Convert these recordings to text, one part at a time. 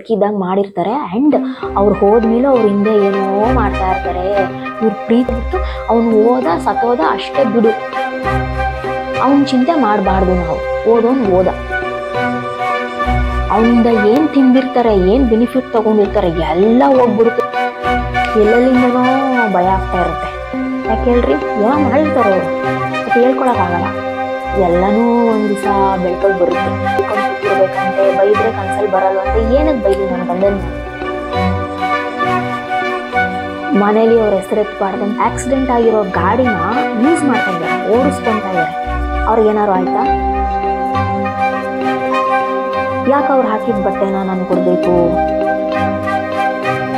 ಬದುಕಿದ್ದಾಗ ಮಾಡಿರ್ತಾರೆ. ಆ್ಯಂಡ್ ಅವ್ರು ಹೋದ್ಮೇಲೆ ಅವ್ರ ಹಿಂದೆ ಏನೋ ಮಾಡ್ತಾ ಇರ್ತಾರೆ. ಇವ್ರ ಪ್ರೀತಿ ಬಿಟ್ಟು ಅವ್ನು ಓದ ಸತ್ತೋದ ಅಷ್ಟೇ ಬಿಡು. ಅವನ ಚಿಂತೆ ಮಾಡಬಾರ್ದು ನಾವು. ಓದೋನ್ ಓದ. ಅವನಿಂದ ಏನ್ ತಿಂದಿರ್ತಾರೆ, ಏನ್ ಬೆನಿಫಿಟ್ ತಗೊಂಡಿರ್ತಾರೆ, ಎಲ್ಲ ಹೋಗ್ಬಿಡುತ್ತೆ. ಎಲ್ಲೆಲ್ಲಿಂದನೋ ಭಯ ಆಗ್ತಾ ಇರುತ್ತೆ. ಯಾಕೆ ಹೇಳ್ರಿ? ಏನೋ ಮಾಡಿರ್ತಾರೆ ಹೇಳ್ಕೊಳಕ್ಕಾಗಲ್ಲ ಎಲ್ಲನೂ ಒಂದು ದಿವಸ ಬೆಳ್ಕೊಂಡು ಬರುತ್ತೆ. ಬೆಳ್ಕೊಂಡ್ ಕೂತಿರ್ಬೇಕಂತೆ ಬೈದ್ರೆ ಕನ್ಸಲ್ಲಿ ಬರಲ್ಲ ಅಂತ ಏನಕ್ಕೆ ಬೈಲಿ ನನ್ನ ಗಂಡನ? ಮನೇಲಿ ಅವ್ರ ಹೆಸರೆತ್ತಬಾರ್ದಂತ ಆಕ್ಸಿಡೆಂಟ್ ಆಗಿರೋ ಗಾಡಿನ ಯೂಸ್ ಮಾಡ್ತಾ ಓಡಿಸ್ಕೊಂತ ಇದ್ದಾರೆ. ಅವ್ರಿಗೆ ಏನಾರು ಆಯ್ತಾ? ಯಾಕೆ ಅವ್ರು ಹಾಕಿದ ಬಟ್ಟೆನ ನಾನು ಕೊಡಬೇಕು?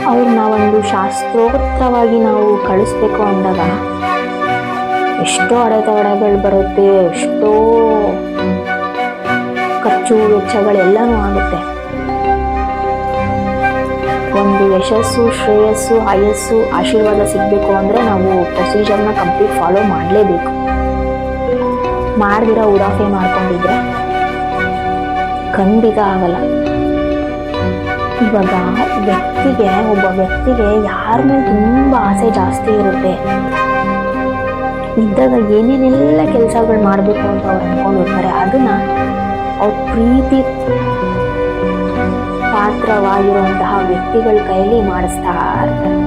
ಅವ್ರನ್ನ ಒಂದು ಶಾಸ್ತ್ರೋಕ್ತವಾಗಿ ನಾವು ಕಳಿಸ್ಬೇಕು ಅಂದಾಗ ಎಷ್ಟೋ ಅಡೆತಡೆಗಳು ಬರುತ್ತೆ, ಎಷ್ಟೋ ಖರ್ಚು ವೆಚ್ಚಗಳೆಲ್ಲನೂ ಆಗುತ್ತೆ. ಒಂದು ಯಶಸ್ಸು, ಶ್ರೇಯಸ್ಸು, ಆಯಸ್ಸು, ಆಶೀರ್ವಾದ ಸಿಗಬೇಕು ಅಂದರೆ ನಾವು ಪ್ರೊಸೀಜರ್ನ ಕಂಪ್ಲೀಟ್ ಫಾಲೋ ಮಾಡಲೇಬೇಕು. ಮಾಡ್ದಿರೋ ಉಡಾಫೆ ಮಾಡ್ಕೊಂಡಿದ್ರೆ ಖಂಡಿತ ಆಗಲ್ಲ. ಇವಾಗ ವ್ಯಕ್ತಿಗೆ, ಒಬ್ಬ ವ್ಯಕ್ತಿಗೆ ಯಾರ ಮೇಲೆ ತುಂಬ ಆಸೆ ಜಾಸ್ತಿ ಇರುತ್ತೆ. ಇದ್ದಾಗ ಏನೇನೆಲ್ಲ ಕೆಲಸಗಳು ಮಾಡಬೇಕು ಅಂತ ಅವ್ರು ಅಂದ್ಕೊಂಡಿರ್ತಾರೆ ಅದನ್ನ ಅವ್ರ ಪ್ರೀತಿ ಪಾತ್ರವಾಗಿರುವಂತಹ ವ್ಯಕ್ತಿಗಳ ಕೈಯಲ್ಲಿ ಮಾಡಿಸ್ತಾ ಇರ್ತಾರೆ.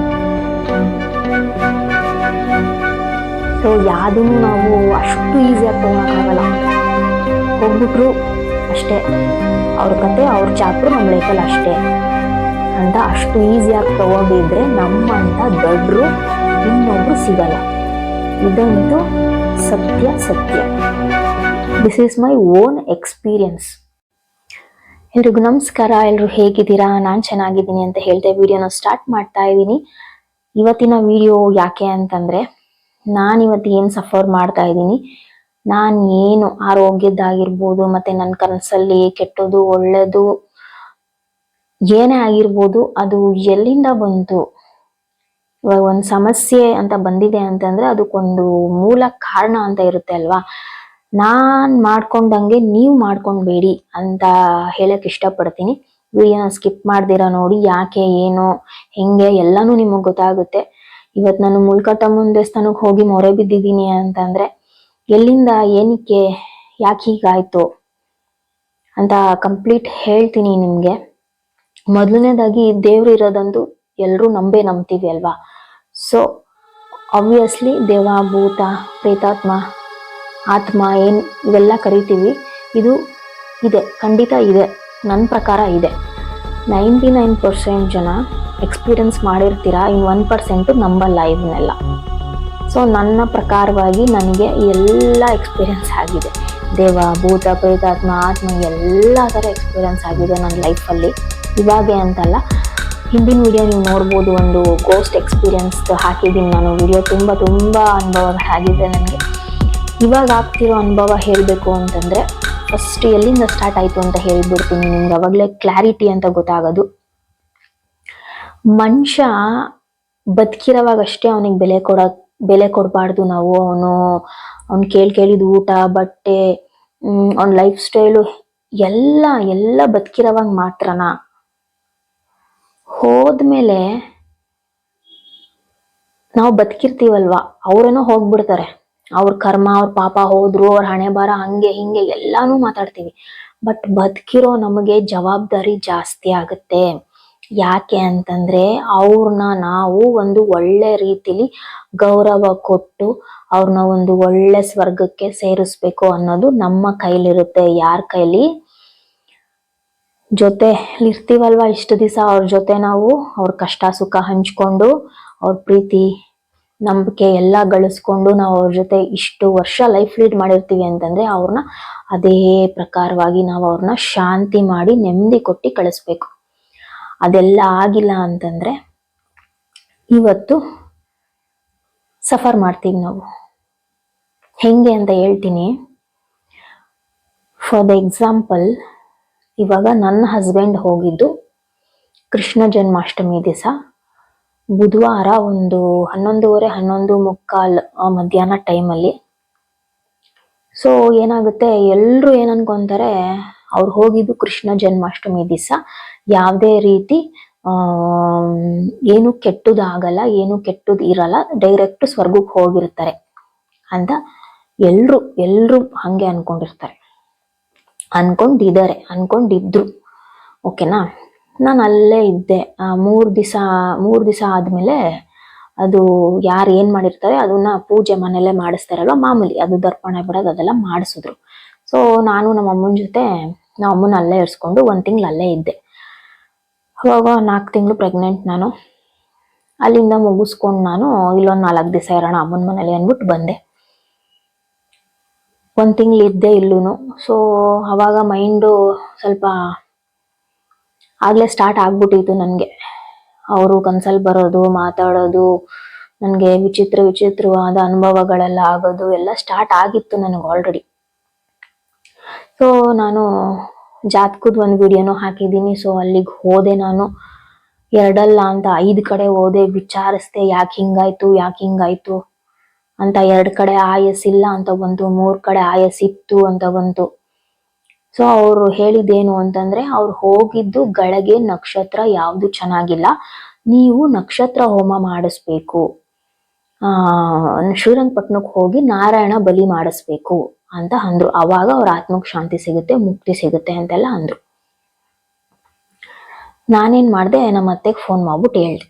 ಸೊ ಯಾವುದನ್ನು ನಾವು ಅಷ್ಟು ಈಸಿಯಾಗಿ ತಗೊಳಕ್ಕಾಗಲ್ಲ ಹೋಗ್ಬಿಟ್ರು ಅಷ್ಟೇ. ಅವ್ರ ಕತೆ, ಅವ್ರ ಚಾಪ್ಟರ್ ನಮ್ಮ ಲೈಫಲ್ಲಿ ಅಷ್ಟೇ. ಅಂತ ಅಷ್ಟು ಈಸಿಯಾಗಿ ತಗೊಂಡಿದ್ರೆ ನಮ್ಮಂತ ದೊಡ್ಡರು ಇನ್ನೊಬ್ರು ಸಿಗಲ್ಲ. ಇದಂತೂ ಸತ್ಯ ಸತ್ಯ. This is my own experience ಎಲ್ರಿಗೂ ನಮಸ್ಕಾರ ಎಲ್ಲರೂ ಹೇಗಿದ್ದೀರಾ? ನಾನು ಚೆನ್ನಾಗಿದ್ದೀನಿ ಅಂತ ಹೇಳ್ತಾ ವಿಡಿಯೋನ ಸ್ಟಾರ್ಟ್ ಮಾಡ್ತಾ ಇದ್ದೀನಿ. ಇವತ್ತಿನ ವಿಡಿಯೋ ಯಾಕೆ ಅಂತಂದ್ರೆ ನಾನು ಇವತ್ತು ಏನು ಸಫರ್ ಮಾಡ್ತಾ ಇದ್ದೀನಿ, ನಾನು ಏನು ಆರೋಗ್ಯದ್ದಾಗಿರ್ಬೋದು, ಮತ್ತೆ ನನ್ನ ಕನಸಲ್ಲಿ ಕೆಟ್ಟದು, ಒಳ್ಳೇದು, ಏನೇ ಆಗಿರ್ಬೋದು, ಅದು ಎಲ್ಲಿಂದ ಬಂತು? ಇವಾಗ ಒಂದು ಸಮಸ್ಯೆ ಅಂತ ಬಂದಿದೆ ಅಂತಂದ್ರೆ ಅದಕ್ಕೊಂದು ಮೂಲ ಕಾರಣ ಅಂತ ಇರುತ್ತೆ ಅಲ್ವಾ? ನಾನ್ ಮಾಡ್ಕೊಂಡಂಗೆ ನೀವು ಮಾಡ್ಕೊಂಡ್ಬೇಡಿ ಅಂತ ಹೇಳಕ್ ಇಷ್ಟಪಡ್ತೀನಿ. ವಿಡಿಯೋನ ಸ್ಕಿಪ್ ಮಾಡ್ದಿರ ನೋಡಿ, ಯಾಕೆ, ಏನು, ಹೆಂಗೆ, ಎಲ್ಲಾನು ನಿಮಗೆ ಗೊತ್ತಾಗುತ್ತೆ. ಇವತ್ತು ನಾನು ಮುಲ್ಕಟ್ಟಮ್ಮನ ದೇವಸ್ಥಾನಕ್ಕೆ ಹೋಗಿ ಮೊರೆ ಬಿದ್ದಿದ್ದೀನಿ ಅಂತಂದ್ರೆ, ಎಲ್ಲಿಂದ, ಏನಕ್ಕೆ, ಯಾಕೆ ಹೀಗಾಯ್ತು ಅಂತ ಕಂಪ್ಲೀಟ್ ಹೇಳ್ತೀನಿ ನಿಮ್ಗೆ. ಮೊದಲನೇದಾಗಿ ದೇವ್ರು ಇರೋದಂದು ಎಲ್ಲರೂ ನಂಬೇ ನಂಬ್ತೀವಿ ಅಲ್ವಾ? ಸೊ ಆಬ್ವಿಯಸ್ಲಿ ದೇವ ಭೂತ ಪ್ರೇತಾತ್ಮ, ಆತ್ಮ, ಏನು ಇವೆಲ್ಲ ಕರಿತೀವಿ. ಇದು ಇದೆ, ಖಂಡಿತ ಇದೆ ನನ್ನ ಪ್ರಕಾರ ಇದೆ. ನೈಂಟಿ ನೈನ್ ಪರ್ಸೆಂಟ್ ಜನ ಎಕ್ಸ್ಪೀರಿಯನ್ಸ್ ಮಾಡಿರ್ತೀರಾ ಇನ್ನು ಒನ್ ಪರ್ಸೆಂಟು ನಂಬಲ್ಲ ಇದನ್ನೆಲ್ಲ ಸೊ ನನ್ನ ಪ್ರಕಾರವಾಗಿ ನನಗೆ ಎಲ್ಲ ಎಕ್ಸ್ಪೀರಿಯನ್ಸ್ ಆಗಿದೆ. ದೇವ ಭೂತ ಪ್ರೇತಾತ್ಮ, ಆತ್ಮ, ಎಲ್ಲ ಥರ ಎಕ್ಸ್ಪೀರಿಯನ್ಸ್ ಆಗಿದೆ ನನ್ನ ಲೈಫಲ್ಲಿ. ಇವಾಗೆ ಅಂತಲ್ಲ ಹಿಂದಿನ ವಿಡಿಯೋ ನೀವು ನೋಡ್ಬೋದು ಒಂದು ಗೋಸ್ಟ್ ಎಕ್ಸ್ಪೀರಿಯನ್ಸ್ ಹಾಕಿದ್ದೀನಿ ನಾನು. ವಿಡಿಯೋ ತುಂಬ ತುಂಬ ಅನುಭವಗಳಾಗಿದೆ ನನಗೆ. ಇವಾಗ ಆಗ್ತಿರೋ ಅನುಭವ ಹೇಳಬೇಕು ಅಂತಂದರೆ ಫಸ್ಟ್ ಎಲ್ಲಿಂದ ಸ್ಟಾರ್ಟ್ ಆಯಿತು ಅಂತ ಹೇಳಿಬಿಡ್ತೀನಿ ನಿಮ್ಗೆ. ಅವಾಗಲೇ ಕ್ಲಾರಿಟಿ ಅಂತ ಗೊತ್ತಾಗೋದು. ಮನುಷ್ಯ ಬದುಕಿರೋವಾಗಷ್ಟೇ ಅವನಿಗೆ ಬೆಲೆ ಕೊಡ, ಬೆಲೆ ಕೊಡಬಾರ್ದು ನಾವು. ಅವನು, ಅವ್ನು ಕೇಳಿ ಕೇಳಿದ ಊಟ, ಬಟ್ಟೆ ಅವ್ನ ಲೈಫ್ ಸ್ಟೈಲು ಎಲ್ಲ ಎಲ್ಲ ಬದುಕಿರೋವಾಗ ಮಾತ್ರನಾ? ಹೋದ್ಮೇಲೆ ನಾವು ಬದುಕಿರ್ತೀವಲ್ವಾ? ಅವರೇನೋ ಹೋಗ್ಬಿಡ್ತಾರೆ. ಅವ್ರ ಕರ್ಮ, ಅವ್ರ ಪಾಪ, ಹೋದ್ರು, ಅವ್ರ ಹಣೆ ಬಾರ ಹಂಗೆ, ಹಿಂಗೆ ಎಲ್ಲಾನು ಮಾತಾಡ್ತೀವಿ. ಬಟ್ ಬದುಕಿರೋ ನಮಗೆ ಜವಾಬ್ದಾರಿ ಜಾಸ್ತಿ ಆಗುತ್ತೆ. ಯಾಕೆ ಅಂತಂದ್ರೆ ಅವ್ರನ್ನ ನಾವು ಒಂದು ಒಳ್ಳೆ ರೀತಿಲಿ ಗೌರವ ಕೊಟ್ಟು ಅವ್ರನ್ನ ಒಂದು ಒಳ್ಳೆ ಸ್ವರ್ಗಕ್ಕೆ ಸೇರಿಸ್ಬೇಕು ಅನ್ನೋದು ನಮ್ಮ ಕೈಲಿರುತ್ತೆ. ಯಾರ ಕೈಲಿ? ಜೊತೆ ಇರ್ತೀವಲ್ವಾ ಇಷ್ಟು ದಿವಸ ಅವ್ರ ಜೊತೆ ನಾವು, ಅವ್ರ ಕಷ್ಟ ಸುಖ ಹಂಚ್ಕೊಂಡು, ಅವ್ರ ಪ್ರೀತಿ, ನಂಬಿಕೆ ಎಲ್ಲ ಗಳಿಸ್ಕೊಂಡು ನಾವು ಅವ್ರ ಜೊತೆ ಇಷ್ಟು ವರ್ಷ ಲೈಫ್ ಲೀಡ್ ಮಾಡಿರ್ತೀವಿ ಅಂತಂದ್ರೆ ಅವ್ರನ್ನ ಅದೇ ಪ್ರಕಾರವಾಗಿ ನಾವು ಅವ್ರನ್ನ ಶಾಂತಿ ಮಾಡಿ ನೆಮ್ಮದಿ ಕೊಟ್ಟು ಕಳಿಸ್ಬೇಕು. ಅದೆಲ್ಲ ಆಗಿಲ್ಲ ಅಂತಂದ್ರೆ ಇವತ್ತು ಸಫರ್ ಮಾಡ್ತೀವಿ ನಾವು. ಹೆಂಗೆ ಅಂತ ಹೇಳ್ತೀನಿ. ಫಾರ್ ದ ಎಕ್ಸಾಂಪಲ್ ಇವಾಗ ನನ್ನ ಹಸ್ಬೆಂಡ್ ಹೋಗಿದ್ದು ಕೃಷ್ಣ ಜನ್ಮಾಷ್ಟಮಿ ದಿವಸ. ಬುಧವಾರ ಒಂದು ಹನ್ನೊಂದುವರೆ, ಹನ್ನೊಂದು ಮುಕ್ಕಾಲ್ ಮಧ್ಯಾಹ್ನ ಟೈಮಲ್ಲಿ ಸೊ ಏನಾಗುತ್ತೆ? ಎಲ್ಲರೂ ಏನನ್ಕೊಂತಾರೆ ಅವ್ರು ಹೋಗಿದ್ದು ಕೃಷ್ಣ ಜನ್ಮಾಷ್ಟಮಿ ದಿವಸ. ಯಾವುದೇ ರೀತಿ ಏನು ಕೆಟ್ಟದಾಗಲ್ಲ, ಏನು ಕೆಟ್ಟದ್ದು ಇರಲ್ಲ ಡೈರೆಕ್ಟ್ ಸ್ವರ್ಗಕ್ಕೆ ಹೋಗಿರ್ತಾರೆ ಅಂತ ಎಲ್ಲರೂ ಎಲ್ಲರೂ ಹಂಗೆ ಅನ್ಕೊಂಡಿರ್ತಾರೆ. ಅನ್ಕೊಂಡಿದ್ದಾರೆ, ಅನ್ಕೊಂಡಿದ್ರು. ಓಕೆನಾ? ನಾನು ಅಲ್ಲೇ ಇದ್ದೆ. ಮೂರ್ ದಿವಸ ಮೂರು ದಿವಸ ಆದ್ಮೇಲೆ ಅದು ಯಾರು ಏನು ಮಾಡಿರ್ತಾರೆ ಅದನ್ನ ಪೂಜೆ ಮನೆಯಲ್ಲೇ ಮಾಡಿಸ್ತಾರಲ್ವ, ಮಾಮೂಲಿ ಅದು ದರ್ಪಣ ಬಿಡೋದು ಅದೆಲ್ಲ ಮಾಡಿಸಿದ್ರು. ಸೊ ನಾನು ನಮ್ಮ ಅಮ್ಮನ ಜೊತೆ ನಮ್ಮ ಅಮ್ಮನ ಅಲ್ಲೇ ಇರಿಸ್ಕೊಂಡು ಒಂದು ತಿಂಗಳು ಅಲ್ಲೇ ಇದ್ದೆ. ಅವಾಗ ನಾಲ್ಕು ತಿಂಗಳು ಪ್ರೆಗ್ನೆಂಟ್ ನಾನು. ಅಲ್ಲಿಂದ ಮುಗಿಸ್ಕೊಂಡು ನಾನು ಇಲ್ಲೊಂದು ನಾಲ್ಕು ದಿವಸ ಇರೋಣ ಅಮ್ಮನ ಮನೇಲಿ ಅಂದ್ಬಿಟ್ಟು ಬಂದೆ. ಒಂದ್ ತಿಂಗಳು ಇದ್ದೆ ಇಲ್ಲೂ ಸೊ ಅವಾಗ ಮೈಂಡು ಸ್ವಲ್ಪ ಆಗಲೇ ಸ್ಟಾರ್ಟ್ ಆಗ್ಬಿಟ್ಟಿತ್ತು ನನಗೆ. ಅವರು ಕನ್ಸಲ್ಲಿ ಬರೋದು, ಮಾತಾಡೋದು, ನನಗೆ ವಿಚಿತ್ರ ವಿಚಿತ್ರವಾದ ಅನುಭವಗಳೆಲ್ಲ ಆಗೋದು ಎಲ್ಲ ಸ್ಟಾರ್ಟ್ ಆಗಿತ್ತು ನನಗೆ ಆಲ್ರೆಡಿ ಸೊ ನಾನು ಜಾತಕದ ಒಂದು ವಿಡಿಯೋನೂ ಹಾಕಿದ್ದೀನಿ. ಸೊ ಅಲ್ಲಿಗೆ ಹೋದೆ ನಾನು. ಎರಡಲ್ಲ ಅಂತ ಐದು ಕಡೆ ಹೋದೆ. ವಿಚಾರಿಸ್ದೆ ಯಾಕೆ ಹಿಂಗಾಯ್ತು ಯಾಕೆ ಹಿಂಗಾಯ್ತು. ಅಂತ ಎರಡ್ ಕಡೆ ಆಯಸ್ ಇಲ್ಲ ಅಂತ ಬಂತು ಮೂರ್ ಕಡೆ ಆಯಸ್ ಇತ್ತು ಅಂತ ಬಂತು ಸೊ ಅವ್ರು ಹೇಳಿದ್ದೇನು ಅಂತಂದ್ರೆ, ಅವ್ರು ಹೋಗಿದ್ದು ಗಳಿಗೆ ನಕ್ಷತ್ರ ಯಾವುದು ಚೆನ್ನಾಗಿಲ್ಲ. ನೀವು ನಕ್ಷತ್ರ ಹೋಮ ಮಾಡಿಸ್ಬೇಕು. ಆ ಶ್ರೀರಂಗಪಟ್ಟಣಕ್ಕೆ ಹೋಗಿ ನಾರಾಯಣ ಬಲಿ ಮಾಡಿಸ್ಬೇಕು ಅಂತ ಅಂದ್ರು. ಅವಾಗ ಅವ್ರ ಆತ್ಮಕ್ ಶಾಂತಿ ಸಿಗುತ್ತೆ, ಮುಕ್ತಿ ಸಿಗುತ್ತೆ ಅಂತೆಲ್ಲ ಅಂದ್ರು. ನಾನೇನ್ ಮಾಡ್ದೆ, ನಮ್ಮ ಅತ್ತೆಗೆ ಫೋನ್ ಮಾಡ್ಬಿಟ್ಟು ಹೇಳ್ದೆ.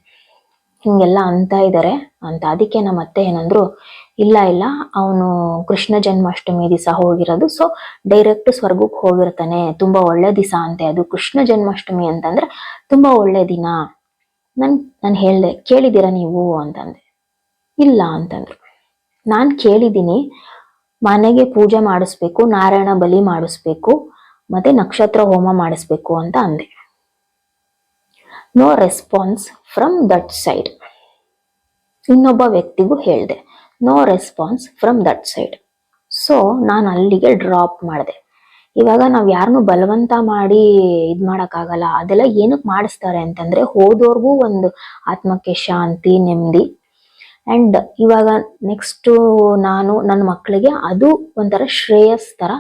ಹಿಂಗೆಲ್ಲ ಅಂತ ಇದ್ದಾರೆ ಅಂತ ಅದಕ್ಕೆ ನಮ್ಮ ಅತ್ತೆ ಏನಂದ್ರು, ಇಲ್ಲ ಇಲ್ಲ, ಅವನು ಕೃಷ್ಣ ಜನ್ಮಾಷ್ಟಮಿ ದಿವಸ ಹೋಗಿರೋದು. ಸೊ ಡೈರೆಕ್ಟ್ ಸ್ವರ್ಗಕ್ಕೆ ಹೋಗಿರ್ತಾನೆ. ತುಂಬಾ ಒಳ್ಳೆ ದಿವಸ ಅಂತೆ ಅದು. ಕೃಷ್ಣ ಜನ್ಮಾಷ್ಟಮಿ ಅಂತಂದ್ರೆ ತುಂಬಾ ಒಳ್ಳೆ ದಿನ. ನನ್, ನಾನು ಹೇಳ್ದೆ, ಕೇಳಿದ್ದೀರಾ ನೀವು? ಅಂತಂದೆ. ಇಲ್ಲ, ಅಂತಂದ್ರು. ನಾನ್ ಕೇಳಿದ್ದೀನಿ. ಮನೆಗೆ ಪೂಜೆ ಮಾಡಿಸ್ಬೇಕು, ನಾರಾಯಣ ಬಲಿ ಮಾಡಿಸ್ಬೇಕು, ಮತ್ತೆ ನಕ್ಷತ್ರ ಹೋಮ ಮಾಡಿಸ್ಬೇಕು ಅಂತ ಅಂದೆ. No response from that side ಇನ್ನೊಬ್ಬ ವ್ಯಕ್ತಿಗೂ ಹೇಳಿದೆ no response from that side so ನಾನು ಅಲ್ಲಿಗೆ ಡ್ರಾಪ್ ಮಾಡಿದೆ. ಇವಾಗ ನಾವು ಯಾರನ್ನೂ ಬಲವಂತ ಮಾಡಿ ಇದು ಮಾಡೋಕ್ಕಾಗಲ್ಲ. ಅದೆಲ್ಲ ಏನಕ್ಕೆ ಮಾಡಿಸ್ತಾರೆ ಅಂತಂದ್ರೆ ಹೋದವ್ರಿಗೂ ಒಂದು ಆತ್ಮಕ್ಕೆ ಶಾಂತಿ, ನೆಮ್ಮದಿ. ಆ್ಯಂಡ್ ಇವಾಗ ನೆಕ್ಸ್ಟು ನಾನು ನನ್ನ ಮಕ್ಕಳಿಗೆ ಅದು ಒಂಥರ ಶ್ರೇಯಸ್ ಥರ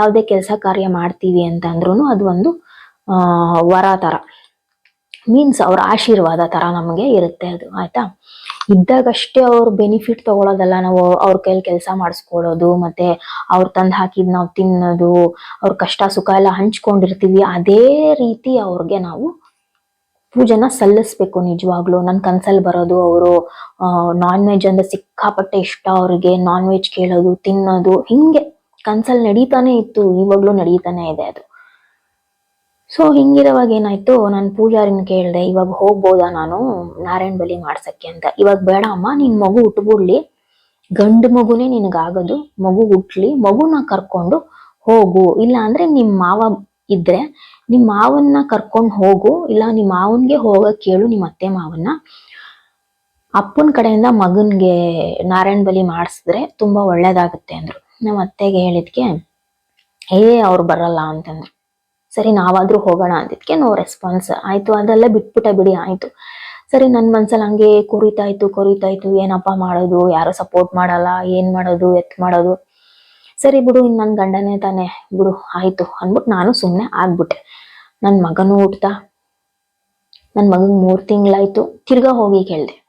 ಯಾವುದೇ ಕೆಲಸ ಕಾರ್ಯ ಮಾಡ್ತೀವಿ ಅಂತ ಅಂದ್ರೂ ಅದು ಒಂದು ವರ ತರ. ಮೀನ್ಸ್ ಅವ್ರ ಆಶೀರ್ವಾದ ತರ ನಮಗೆ ಇರುತ್ತೆ ಅದು, ಆಯ್ತಾ? ಇದ್ದಾಗಷ್ಟೇ ಅವ್ರ ಬೆನಿಫಿಟ್ ತಗೊಳ್ಳೋದಲ್ಲ ನಾವು ಅವ್ರ ಕೈಲಿ ಕೆಲಸ ಮಾಡಿಸ್ಕೊಳ್ಳೋದು ಮತ್ತೆ ಅವ್ರು ತಂದು ಹಾಕಿದ್ ನಾವು ತಿನ್ನೋದು, ಅವ್ರ ಕಷ್ಟ ಸುಖ ಎಲ್ಲ ಹಂಚ್ಕೊಂಡಿರ್ತೀವಿ, ಅದೇ ರೀತಿ ಅವ್ರಿಗೆ ನಾವು ಪೂಜೆನ ಸಲ್ಲಿಸ್ಬೇಕು ನಿಜವಾಗ್ಲು. ನನ್ನ ಕನ್ಸಲ್ಲಿ ಬರೋದು, ಅವರು ನಾನ್ ವೆಜ್ ಅಂದ್ರೆ ಸಿಕ್ಕಾಪಟ್ಟೆ ಇಷ್ಟ ಅವ್ರಿಗೆ. ನಾನ್ ವೆಜ್ ಕೇಳೋದು, ತಿನ್ನೋದು, ಹಿಂಗೆ ಕನ್ಸಲ್ಲಿ ನಡೀತಾನೆ ಇತ್ತು, ಇವಾಗ್ಲೂ ನಡೀತಾನೆ ಇದೆ ಅದು. ಸೊ ಹಿಂಗಿರುವಾಗ ಏನಾಯ್ತು, ನಾನು ಪೂಜಾರಿನ ಕೇಳ್ದೆ, ಇವಾಗ ಹೋಗ್ಬೋದಾ ನಾನು ನಾರಾಯಣ ಬಲಿ ಮಾಡ್ಸಕ್ಕೆ ಅಂತ. ಇವಾಗ ಬೇಡ ಅಮ್ಮ ನಿನ್ ಮಗು ಹುಟ್ಬಿಡ್ಲಿ, ಗಂಡು ಮಗುನೇ ನಿನಗಾಗೋದು, ಮಗು ಹುಟ್ಲಿ, ಮಗುನ ಕರ್ಕೊಂಡು ಹೋಗು. ಇಲ್ಲ ಅಂದ್ರೆ ನಿಮ್ ಮಾವ ಇದ್ರೆ, ನಿಮ್ ಮಾವನ್ನ ಕರ್ಕೊಂಡು ಹೋಗು, ಇಲ್ಲ ನಿಮ್ ಮಾವನ್ಗೆ ಹೋಗಕ್ ಕೇಳು ನಿಮ್ ಅತ್ತೆ ಮಾವನ್ನ. ಅಪ್ಪನ ಕಡೆಯಿಂದ ಮಗನ್ಗೆ ನಾರಾಯಣ ಬಲಿ ಮಾಡಿಸಿದ್ರೆ ತುಂಬಾ ಒಳ್ಳೇದಾಗುತ್ತೆ ಅಂದ್ರು. ನಮ್ಮ ಅತ್ತೆಗೆ ಹೇಳಿದ್ಕೆ, ಏ, ಅವ್ರು ಬರಲ್ಲ ಅಂತಂದ್ರು. ಸರಿ, ನಾವಾದ್ರೂ ಹೋಗೋಣ ಅಂದಿದ್ಕೆ ನೋ ರೆಸ್ಪಾನ್ಸ್ ಆಯ್ತು, ಅದೆಲ್ಲ ಬಿಟ್ಬಿಟ್ಟ ಬಿಡಿ, ಆಯ್ತು. ಸರಿ ನನ್ನ ಮನ್ಸಲ್ಲಿ ಹಂಗೆ ಕುರಿತಾಯ್ತು ಕುರಿತಾಯ್ತು, ಏನಪ್ಪ ಮಾಡೋದು, ಯಾರು ಸಪೋರ್ಟ್ ಮಾಡಲ್ಲ, ಏನ್ ಮಾಡೋದು, ಎತ್ ಮಾಡೋದು. ಸರಿ ಬಿಡು, ಇನ್ ನನ್ ಗಂಡನೇ ತಾನೆ, ಬಿಡು, ಆಯ್ತು ಅಂದ್ಬಿಟ್ಟು ನಾನು ಸುಮ್ಮನೆ ಆಗ್ಬಿಟ್ಟೆ. ನನ್ನ ಮಗನೂ ಹುಟ್ಟ ನನ್ನ ಮಗನ್ ಮೂರ್ ತಿಂಗಳಾಯ್ತು. ತಿರ್ಗಾ ಹೋಗಿ ಕೇಳ್ದೆ.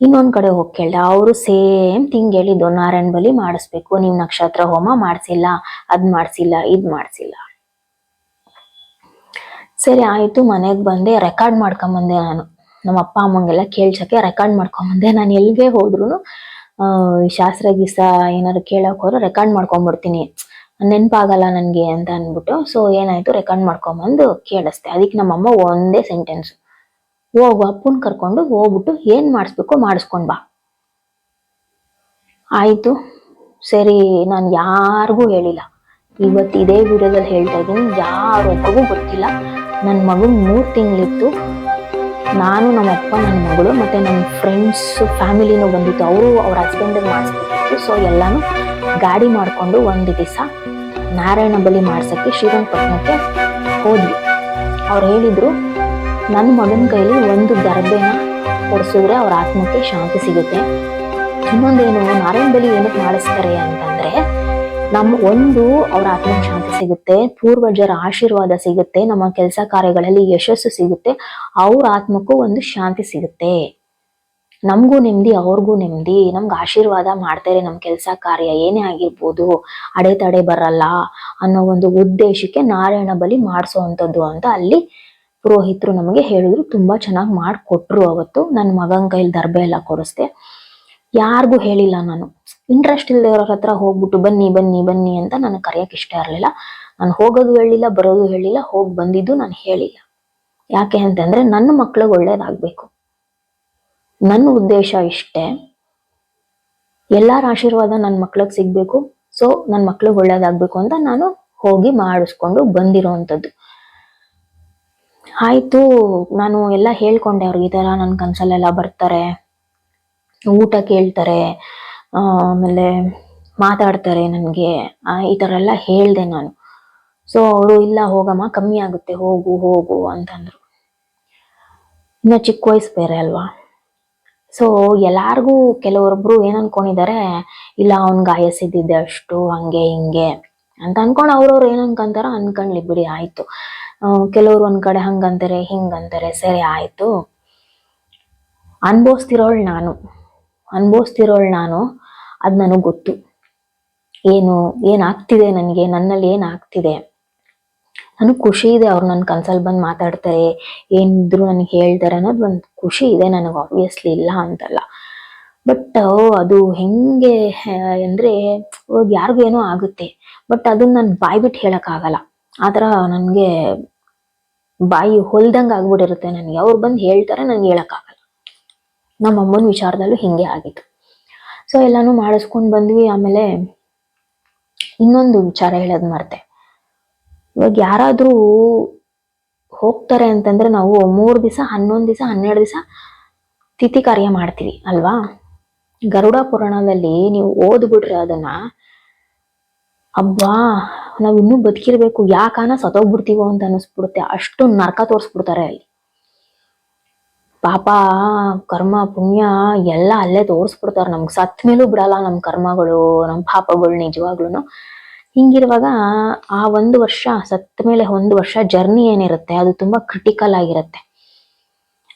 ಇನ್ನೊಂದ್ ಕಡೆ ಹೋಗಿ ಕೇಳ್ದೆ, ಅವರು ಸೇಮ್ ತಿಂಗ್ ಹೇಳಿದ್ದು, ನಾರಾಯಣ್ ಬಲಿ ಮಾಡಿಸ್ಬೇಕು, ನೀವ್ ನಕ್ಷತ್ರ ಹೋಮ ಮಾಡ್ಸಿಲ್ಲ, ಅದ್ ಮಾಡ್ಸಿಲ್ಲ, ಇದ್ ಮಾಡ್ಸಿಲ್ಲ. ಸರಿ ಆಯ್ತು, ಮನೆಗೆ ಬಂದೆ ರೆಕಾರ್ಡ್ ಮಾಡ್ಕೊಂಬಂದೆ ನಾನು. ನಮ್ಮ ಅಪ್ಪ, ಅಮ್ಮಂಗೆಲ್ಲ ಕೇಳ್ಸಕ್ಕೆ ರೆಕಾರ್ಡ್ ಮಾಡ್ಕೊಂಬಂದೆ. ನಾನು ಎಲ್ಲಿಗೆ ಹೋದ್ರು ಶಾಸ್ತ್ರ ಗೀಸ ಏನಾದ್ರು ಕೇಳಕ್ ಹೋದ್ರೆ ರೆಕಾರ್ಡ್ ಮಾಡ್ಕೊಂಡ್ಬಿಡ್ತೀನಿ ನೆನ್ಪಾಗಲ್ಲ ನನ್ಗೆ ಅಂತ ಅನ್ಬಿಟ್ಟು ಸೊ ಏನಾಯ್ತು ರೆಕಾರ್ಡ್ ಮಾಡ್ಕೊಂಬಂದು ಕೇಳಿಸ್ದೆ. ಅದಕ್ಕೆ ನಮ್ಮಮ್ಮ ಒಂದೇ ಸೆಂಟೆನ್ಸ್ ಹೋಗು ಅಪ್ಪನ್ ಕರ್ಕೊಂಡು ಹೋಗ್ಬಿಟ್ಟು ಏನ್ ಮಾಡಿಸ್ಬೇಕು ಮಾಡಿಸ್ಕೊಂಡ್ ಬಾ. ಆಯ್ತು. ಸರಿ, ನಾನು ಯಾರಿಗೂ ಹೇಳಿಲ್ಲ. ಇವತ್ತು ಇದೇ ವಿಡಿಯೋದಲ್ಲಿ ಹೇಳ್ತಾ ಇದ್ದೀನಿ. ಯಾರೊಬ್ಬರಿಗೂ ಗೊತ್ತಿಲ್ಲ. ನನ್ನ ಮಗು ಮೂರು ತಿಂಗಳಿತ್ತು. ನಾನು ನಮ್ಮ ಅಪ್ಪ ನನ್ನ ಮಗಳು ಮತ್ತು ನನ್ನ ಫ್ರೆಂಡ್ಸು ಫ್ಯಾಮಿಲಿನೂ ಬಂದಿತ್ತು. ಅವರು ಅವ್ರ ಹಸ್ಬೆಂಡ್ ಮಾಡಿಸ್ಬೇಕಿತ್ತು ಸೊ ಎಲ್ಲಾನು ಗಾಡಿ ಮಾಡಿಕೊಂಡು ಒಂದು ದಿವಸ ನಾರಾಯಣ ಬಲಿ ಮಾಡ್ಸೋಕ್ಕೆ ಶ್ರೀರಂಗಪಟ್ಟಣಕ್ಕೆ ಹೋದ್ವಿ. ಅವ್ರು ಹೇಳಿದರು ನನ್ನ ಮಗನ ಕೈಲಿ ಒಂದು ಗರ್ಭೆನ ಕೊಡಿಸಿದ್ರೆ ಅವ್ರ ಆತ್ಮಕ್ಕೆ ಶಾಂತಿ ಸಿಗುತ್ತೆ. ಇನ್ನೊಂದೇನು, ನಾರಾಯಣ ಬಲಿ ಏನಕ್ಕೆ ಮಾಡಿಸ್ತಾರೆ ಅಂತಂದ್ರೆ ನಮ್ಮ ಒಂದು ಅವ್ರ ಆತ್ಮ ಶಾಂತಿ ಸಿಗುತ್ತೆ, ಪೂರ್ವಜರ ಆಶೀರ್ವಾದ ಸಿಗುತ್ತೆ, ನಮ್ಮ ಕೆಲಸ ಕಾರ್ಯಗಳಲ್ಲಿ ಯಶಸ್ಸು ಸಿಗುತ್ತೆ, ಅವ್ರ ಆತ್ಮಕ್ಕೂ ಒಂದು ಶಾಂತಿ ಸಿಗುತ್ತೆ. ನಮಗೂ ನೆಮ್ಮದಿ, ಅವ್ರಿಗೂ ನೆಮ್ಮದಿ. ನಮ್ಗೆ ಆಶೀರ್ವಾದ ಮಾಡ್ತಾರೆ ನಮ್ಮ ಕೆಲಸ ಕಾರ್ಯ, ಏನೇ ಆಗಿರ್ಬೋದು ಅಡೆತಡೆ ಬರಲ್ಲ ಅನ್ನೋ ಒಂದು ಉದ್ದೇಶಕ್ಕೆ ನಾರಾಯಣ ಬಲಿ ಮಾಡಿಸೋವಂಥದ್ದು ಅಂತ ಅಲ್ಲಿ ಪುರೋಹಿತರು ನಮಗೆ ಹೇಳಿದ್ರು. ತುಂಬಾ ಚೆನ್ನಾಗಿ ಮಾಡಿಕೊಟ್ರು ಅವತ್ತು. ನನ್ನ ಮಗನ ಕೈಲಿ ದರ್ಬೆ ಎಲ್ಲ ಕೊಡಿಸ್ದೆ. ಯಾರಿಗೂ ಹೇಳಿಲ್ಲ ನಾನು. ಇಂಟ್ರೆಸ್ಟ್ ಇಲ್ಲದವ್ರ ಹತ್ರ ಹೋಗ್ಬಿಟ್ಟು ಬನ್ನಿ ಬನ್ನಿ ಬನ್ನಿ ಅಂತ ನನಗೆ ಕರೆಯಕ್ಕೆ ಇಷ್ಟ ಇರಲಿಲ್ಲ. ನಾನು ಹೋಗೋದು ಹೇಳಿಲ್ಲ, ಬರೋದು ಹೇಳಿಲ್ಲ, ಹೋಗಿ ಬಂದಿದ್ದು ನಾನು ಹೇಳಿಲ್ಲ. ಯಾಕೆ ಅಂತಂದ್ರೆ ನನ್ನ ಮಕ್ಳಿಗೆ ಒಳ್ಳೇದಾಗ್ಬೇಕು. ನನ್ನ ಉದ್ದೇಶ ಇಷ್ಟೇ. ಎಲ್ಲರ ಆಶೀರ್ವಾದ ನನ್ನ ಮಕ್ಳಿಗೆ ಸಿಗ್ಬೇಕು. ಸೊ ನನ್ನ ಮಕ್ಳಿಗೆ ಒಳ್ಳೇದಾಗ್ಬೇಕು ಅಂತ ನಾನು ಹೋಗಿ ಮಾಡಿಸ್ಕೊಂಡು ಬಂದಿರೋವಂಥದ್ದು ಆಯ್ತು, ನಾನು ಎಲ್ಲ ಹೇಳ್ಕೊಂಡೆ ಅವ್ರಿಗೆ, ಈ ಥರ ನನ್ನ ಕನಸಲ್ಲೆಲ್ಲ ಬರ್ತಾರೆ. ಊಟ ಕೇಳ್ತಾರೆ. ಆಮೇಲೆ ಮಾತಾಡ್ತಾರೆ ನನಗೆ. ಈ ಥರ ಎಲ್ಲ ಹೇಳ್ದೆ ನಾನು. ಸೊ ಅವರು ಇಲ್ಲ, ಹೋಗಮ್ಮ, ಕಮ್ಮಿ ಆಗುತ್ತೆ. ಹೋಗು ಹೋಗು, ಅಂತಂದ್ರು. ಇನ್ನು ಚಿಕ್ಕ ವಯಸ್ಸು ಬೇರೆ ಅಲ್ವಾ? ಸೊ ಎಲ್ಲಾರ್ಗೂ ಕೆಲವೊಬ್ರು ಏನು ಅನ್ಕೊಂಡಿದ್ದಾರೆ ಇಲ್ಲ, ಅವ್ನ್ಗೆ ಗಾಯಸಿದ್ದಿದ್ದೆ ಅಷ್ಟು, ಹಂಗೆ, ಹಿಂಗೆ, ಅಂತ ಅನ್ಕೊಂಡು ಅವ್ರವ್ರು ಏನ್ ಅನ್ಕೊಂತಾರ ಅನ್ಕೊಂಡ್ಲಿ ಬಿಡಿ, ಆಯ್ತು. ಕೆಲವ್ರು ಒಂದ್ ಕಡೆ ಹಂಗಂತಾರೆ, ಹಿಂಗಂತಾರೆ, ಸರಿ, ಆಯ್ತು. ಅನ್ಭವಿಸ್ತಿರೋಳ್ ನಾನು. ಅನ್ಭವಿಸ್ತಿರೋಳ್ ನಾನು. ಅದ್ ನನಗೆ ಗೊತ್ತು. ಏನು, ಏನಾಗ್ತಿದೆ ನನಗೆ? ನನ್ನಲ್ಲಿ ಏನಾಗ್ತಿದೆ? ನನಗೆ ಖುಷಿ ಇದೆ ಅವ್ರು ನನ್ನ ಕನ್ಸಲ್ಲಿ ಬಂದು ಮಾತಾಡ್ತಾರೆ, ಏನಿದ್ರು ನನಗೆ ಹೇಳ್ತಾರೆ ಅನ್ನೋದು ಒಂದು ಖುಷಿ ಇದೆ ನನಗೆ ಆಬ್ವಿಯಸ್ಲಿ ಇಲ್ಲ ಅಂತಲ್ಲ. ಬಟ್ ಅದು ಹೆಂಗೆ ಅಂದ್ರೆ ಯಾರಿಗೂ ಏನೋ ಆಗುತ್ತೆ. ಬಟ್ ಅದನ್ನ ನಾನು ಬಾಯಿ ಬಿಟ್ಟು ಹೇಳೋಕ್ಕಾಗಲ್ಲ. ಆ ಥರ ನನಗೆ ಬಾಯಿ ಹೊಲ್ದಂಗೆ ಆಗ್ಬಿಟ್ಟಿರುತ್ತೆ ನನಗೆ. ಅವ್ರು ಬಂದು ಹೇಳ್ತಾರೆ ನನಗೆ ಹೇಳೋಕ್ಕಾಗಲ್ಲ. ನಮ್ಮ ಅಮ್ಮನ ವಿಚಾರದಲ್ಲೂ ಹಿಂಗೆ ಆಗಿತ್ತು. ಸೊ ಎಲ್ಲಾನು ಮಾಡಿಸ್ಕೊಂಡು ಬಂದ್ವಿ. ಆಮೇಲೆ ಇನ್ನೊಂದು ವಿಚಾರ ಹೇಳೋದು ಮರ್ತೆ. ಇವಾಗ ಯಾರಾದರೂ ಹೋಗ್ತಾರೆ ಅಂತಂದ್ರೆ ನಾವು ಮೂರು ದಿವಸ, ಹನ್ನೊಂದು ದಿವಸ, ಹನ್ನೆರಡು ದಿವಸ ತಿಥಿ ಕಾರ್ಯ ಮಾಡ್ತೀವಿ, ಅಲ್ವಾ? ಗರುಡ ಪುರಾಣದಲ್ಲಿ ನೀವು ಓದ್ಬಿಟ್ರೆ ಅದನ್ನ, ಅಬ್ಬಾ ನಾವು ಇನ್ನೂ ಬದುಕಿರ್ಬೇಕು. ಯಾಕಾನ ಸತ್ತೋಗ್ಬಿಡ್ತೀವೋ ಅಂತ ಅನಿಸ್ಬಿಡುತ್ತೆ. ಅಷ್ಟು ನರಕ ತೋರಿಸ್ಬಿಡ್ತಾರೆ ಅಲ್ಲಿ. ಪಾಪ ಕರ್ಮ ಪುಣ್ಯ ಎಲ್ಲ ಅಲ್ಲೇ ತೋರಿಸ್ಬಿಡ್ತಾರ ನಮ್ಗ್ ಸತ್ ಮೇಲೂ ಬಿಡಲ್ಲ ನಮ್ ಕರ್ಮಗಳು ನಮ್ ಪಾಪಗಳು ನಿಜವಾಗ್ಲೂ ಹಿಂಗಿರುವಾಗ ಆ ಒಂದು ವರ್ಷ ಸತ್ತ ಮೇಲೆ ಒಂದು ವರ್ಷ ಜರ್ನಿ ಏನಿರುತ್ತೆ ಅದು ತುಂಬಾ ಕ್ರಿಟಿಕಲ್ ಆಗಿರುತ್ತೆ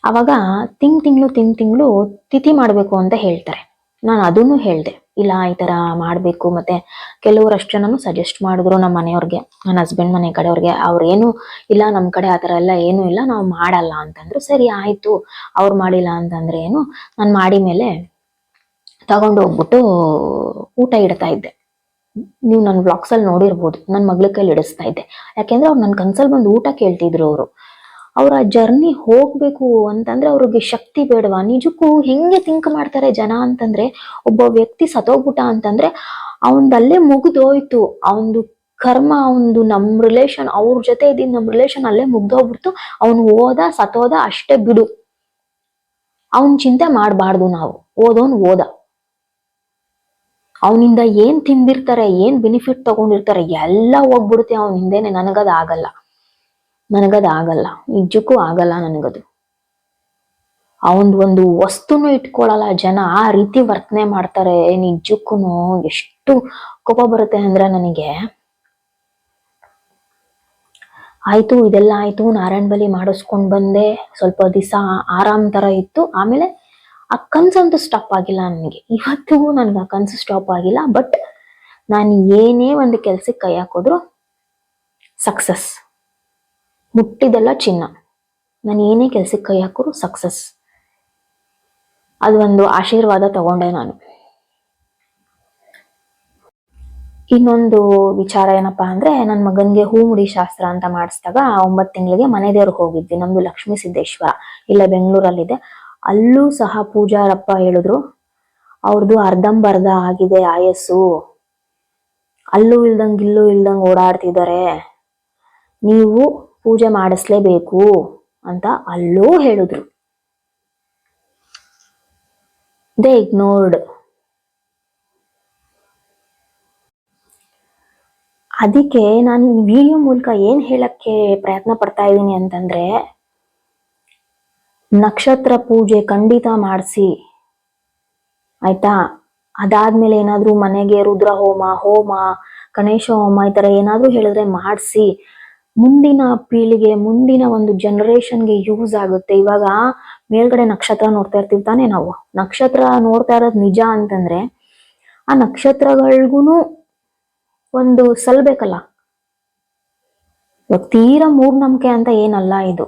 ಅವಾಗ ತಿಂಗ್ ತಿಂಗಳು ತಿಂಗ್ ತಿಂಗಳು ತಿಥಿ ಮಾಡ್ಬೇಕು ಅಂತ ಹೇಳ್ತಾರೆ ನಾನು ಅದನ್ನು ಹೇಳ್ದೆ ಇಲ್ಲ ಈ ತರ ಮಾಡ್ಬೇಕು. ಮತ್ತೆ ಕೆಲವರು ಅಷ್ಟು ಜನನು ಸಜೆಸ್ಟ್ ಮಾಡಿದ್ರು ನಮ್ಮ ಮನೆಯವ್ರಿಗೆ ನನ್ನ ಹಸ್ಬೆಂಡ್ ಮನೆ ಕಡೆಯವ್ರಿಗೆ. ಅವ್ರೇನು ಇಲ್ಲ ನಮ್ಮ ಕಡೆ ಆ ಥರ ಎಲ್ಲ ಏನು ಇಲ್ಲ, ನಾವು ಮಾಡಲ್ಲ ಅಂತಂದ್ರು ಸರಿ ಆಯ್ತು. ಅವ್ರು ಮಾಡಿಲ್ಲ ಅಂತಂದ್ರೆ ಏನು, ನಾನು ಮಾಡಿ ಮೇಲೆ ತಗೊಂಡು ಹೋಗ್ಬಿಟ್ಟು ಊಟ ಇಡ್ತಾ ಇದ್ದೆ. ನೀವು ನನ್ನ ಬ್ಲಾಕ್ಸ್ ಅಲ್ಲಿ ನೋಡಿರ್ಬೋದು ನನ್ನ ಮಗಳ ಕೈಲಿ ಇಡಿಸ್ತಾ ಇದ್ದೆ. ಯಾಕೆಂದ್ರೆ ಅವ್ರು ನನ್ನ ಕನ್ಸಲ್ಲಿ ಬಂದು ಊಟ ಕೇಳ್ತಿದ್ರು ಅವರು. ಅವ್ರ ಆ ಜರ್ನಿ ಹೋಗ್ಬೇಕು ಅಂತಂದ್ರೆ ಅವ್ರಿಗೆ ಶಕ್ತಿ ಬೇಡವಾ? ನಿಜಕ್ಕೂ ಹೆಂಗೆ ಥಿಂಕ್ ಮಾಡ್ತಾರೆ ಜನ ಅಂತಂದ್ರೆ, ಒಬ್ಬ ವ್ಯಕ್ತಿ ಸತ್ತೋಗ್ಬಿಟ್ಟ ಅಂತಂದ್ರೆ ಅವಂದಲ್ಲೇ ಮುಗಿದೋಯ್ತು. ಅವಂದು ಕರ್ಮ ಅವಂದು ನಮ್ಮ ರಿಲೇಶನ್ ಅವ್ರ ಜೊತೆ ಇದ್ದಿದ್ದು ನಮ್ಮ ರಿಲೇಶನ್ ಅಲ್ಲೇ ಮುಗ್ದೋಗ್ಬಿಡ್ತು. ಅವ್ನು ಓದ ಸತೋದ ಅಷ್ಟೇ ಬಿಡು. ಅವನ್ ಚಿಂತೆ ಮಾಡಬಾರ್ದು ನಾವು. ಓದೋನ್ ಓದ. ಅವನಿಂದ ಏನ್ ತಿಂದಿರ್ತಾರೆ, ಏನ್ ಬೆನಿಫಿಟ್ ತಗೊಂಡಿರ್ತಾರೆ, ಎಲ್ಲ ಹೋಗ್ಬಿಡುತ್ತೆ. ಅವನ ಹಿಂದೆನೆ ನನಗದ ಆಗಲ್ಲ. ನನಗದ ಆಗಲ್ಲ ನಿಜಕ್ಕೂ ಆಗಲ್ಲ ನನಗದು. ಅವನ್ ಒಂದು ವಸ್ತುನು ಇಟ್ಕೊಳಲ್ಲ, ಜನ ಆ ರೀತಿ ವರ್ತನೆ ಮಾಡ್ತಾರೆ ನಿಜಕ್ಕೂ ಎಷ್ಟು ಕೋಪ ಬರುತ್ತೆ ಅಂದ್ರೆ ನನಗೆ. ಆಯ್ತು, ಇದೆಲ್ಲ ಆಯ್ತು, ನಾರಾಯಣ ಬಲಿ ಮಾಡಿಸ್ಕೊಂಡ್ ಬಂದೆ, ಸ್ವಲ್ಪ ದಿವಸ ಆರಾಮ್ ತರ ಇತ್ತು, ಆಮೇಲೆ ಆ ಕನ್ಸಂತೂ ಸ್ಟಾಪ್ ಆಗಿಲ್ಲ ನನಗೆ. ಇವತ್ತಿಗೂ ನನ್ಗೆ ಆ ಕನ್ಸು ಸ್ಟಾಪ್ ಆಗಿಲ್ಲ ಬಟ್ ನಾನು ಏನೇ ಒಂದು ಕೆಲ್ಸಕ್ಕೆ ಕೈ ಹಾಕಿದ್ರು ಸಕ್ಸಸ್. ಮುಟ್ಟಿದೆಲ್ಲ ಚಿನ್ನ. ನಾನು ಏನೇ ಕೆಲಸಕ್ಕೆ ಕೈ ಹಾಕೋರು ಸಕ್ಸಸ್ ಅದು ಒಂದು ಆಶೀರ್ವಾದ ತಗೊಂಡೆ ನಾನು. ಇನ್ನೊಂದು ವಿಚಾರ ಏನಪ್ಪಾ ಅಂದ್ರೆ ನನ್ನ ಮಗನ್ಗೆ ಹೂ ಮುಡಿ ಶಾಸ್ತ್ರ ಅಂತ ಮಾಡಿಸಿದಾಗ ಒಂಬತ್ತು ತಿಂಗಳಿಗೆ ಮನೆ ದೇವ್ರಿಗೆ ಹೋಗಿದ್ವಿ. ನಮ್ದು ಲಕ್ಷ್ಮೀ ಸಿದ್ದೇಶ್ವರ, ಇಲ್ಲ ಬೆಂಗಳೂರಲ್ಲಿದೆ. ಅಲ್ಲೂ ಸಹ ಪೂಜಾರಪ್ಪ ಹೇಳಿದ್ರು ಅವ್ರದ್ದು ಅರ್ಧಂಬರ್ಧ ಆಗಿದೆ ಆಯಸ್ಸು. ಅಲ್ಲೂ ಇಲ್ದಂಗೆ ಇಲ್ಲೂ ಇಲ್ದಂಗೆ ಓಡಾಡ್ತಿದ್ದಾರೆ. ನೀವು ಪೂಜೆ ಮಾಡಿಸ್ಲೇಬೇಕು ಅಂತ ಅಲ್ಲೂ ಹೇಳಿದ್ರು. ದೇ ಇಗ್ನೋರ್ಡ್ ಅದಕ್ಕೆ ನಾನು ವಿಡಿಯೋ ಮೂಲಕ ಏನ್ ಹೇಳಕ್ಕೆ ಪ್ರಯತ್ನ ಪಡ್ತಾ ಇದ್ದೀನಿ ಅಂತಂದ್ರೆ, ನಕ್ಷತ್ರ ಪೂಜೆ ಖಂಡಿತ ಮಾಡಿಸಿ. ಆಯ್ತಾ? ಅದಾದ್ಮೇಲೆ ಏನಾದ್ರೂ ಮನೆಗೆ ರುದ್ರ ಹೋಮ ಹೋಮ ಗಣೇಶ ಹೋಮ ಈ ಥರ ಏನಾದರೂ ಹೇಳಿದ್ರೆ ಮಾಡಿಸಿ. ಮುಂದಿನ ಪೀಳಿಗೆ, ಮುಂದಿನ ಒಂದು ಜನರೇಷನ್ಗೆ ಯೂಸ್ ಆಗುತ್ತೆ. ಇವಾಗ ಮೇಲ್ಗಡೆ ನಕ್ಷತ್ರ ನೋಡ್ತಾ ಇರ್ತೀವಿ ತಾನೇ ನಾವು. ನಕ್ಷತ್ರ ನೋಡ್ತಾ ಇರೋದು ನಿಜ ಅಂತಂದ್ರೆ, ಆ ನಕ್ಷತ್ರಗಳಿಗೂ ಒಂದು ಸಲ್ಬೇಕಲ್ಲ ಇವಾಗ ತೀರಾ ಮೂಢನಂಬಿಕೆ ಅಂತ ಏನಲ್ಲ ಇದು.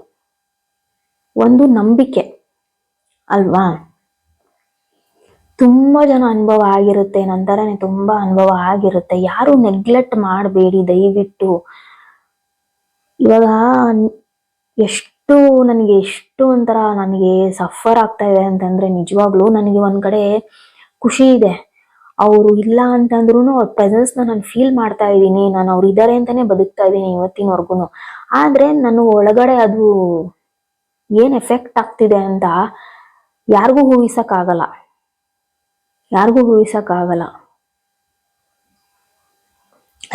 ಒಂದು ನಂಬಿಕೆ, ಅಲ್ವಾ? ತುಂಬಾ ಜನ ಅನುಭವ ಆಗಿರುತ್ತೆ. ನಂತರನೇ ತುಂಬಾ ಅನುಭವ ಆಗಿರುತ್ತೆ. ಯಾರು ನೆಗ್ಲೆಕ್ಟ್ ಮಾಡಬೇಡಿ ದಯವಿಟ್ಟು. ಇವಾಗ ಎಷ್ಟು ನನಗೆ ಎಷ್ಟು ಒಂಥರ ನನಗೆ ಸಫರ್ ಆಗ್ತಾ ಇದೆ ಅಂತಂದ್ರೆ ನಿಜವಾಗ್ಲೂ ನನಗೆ ಒಂದ್ ಕಡೆ ಖುಷಿ ಇದೆ. ಅವರು ಇಲ್ಲ ಅಂತಂದ್ರೂ ಅವ್ರ ಪ್ರೆಸೆನ್ಸ್ ನಾನು ಫೀಲ್ ಮಾಡ್ತಾ ಇದ್ದೀನಿ, ನಾನು ಅವ್ರು ಇದ್ದಾರೆ ಅಂತಾನೆ ಬದುಕ್ತಾ ಇದ್ದೀನಿ ಇವತ್ತಿನವರೆಗೂ ಆದ್ರೆ ನಾನು ಒಳಗಡೆ ಅದು ಏನ್ ಎಫೆಕ್ಟ್ ಆಗ್ತಿದೆ ಅಂತ ಯಾರಿಗೂ ಊಹಿಸೋಕ್ಕಾಗಲ್ಲ. ಯಾರಿಗೂ ಊಹಿಸೋಕ್ಕಾಗಲ್ಲ.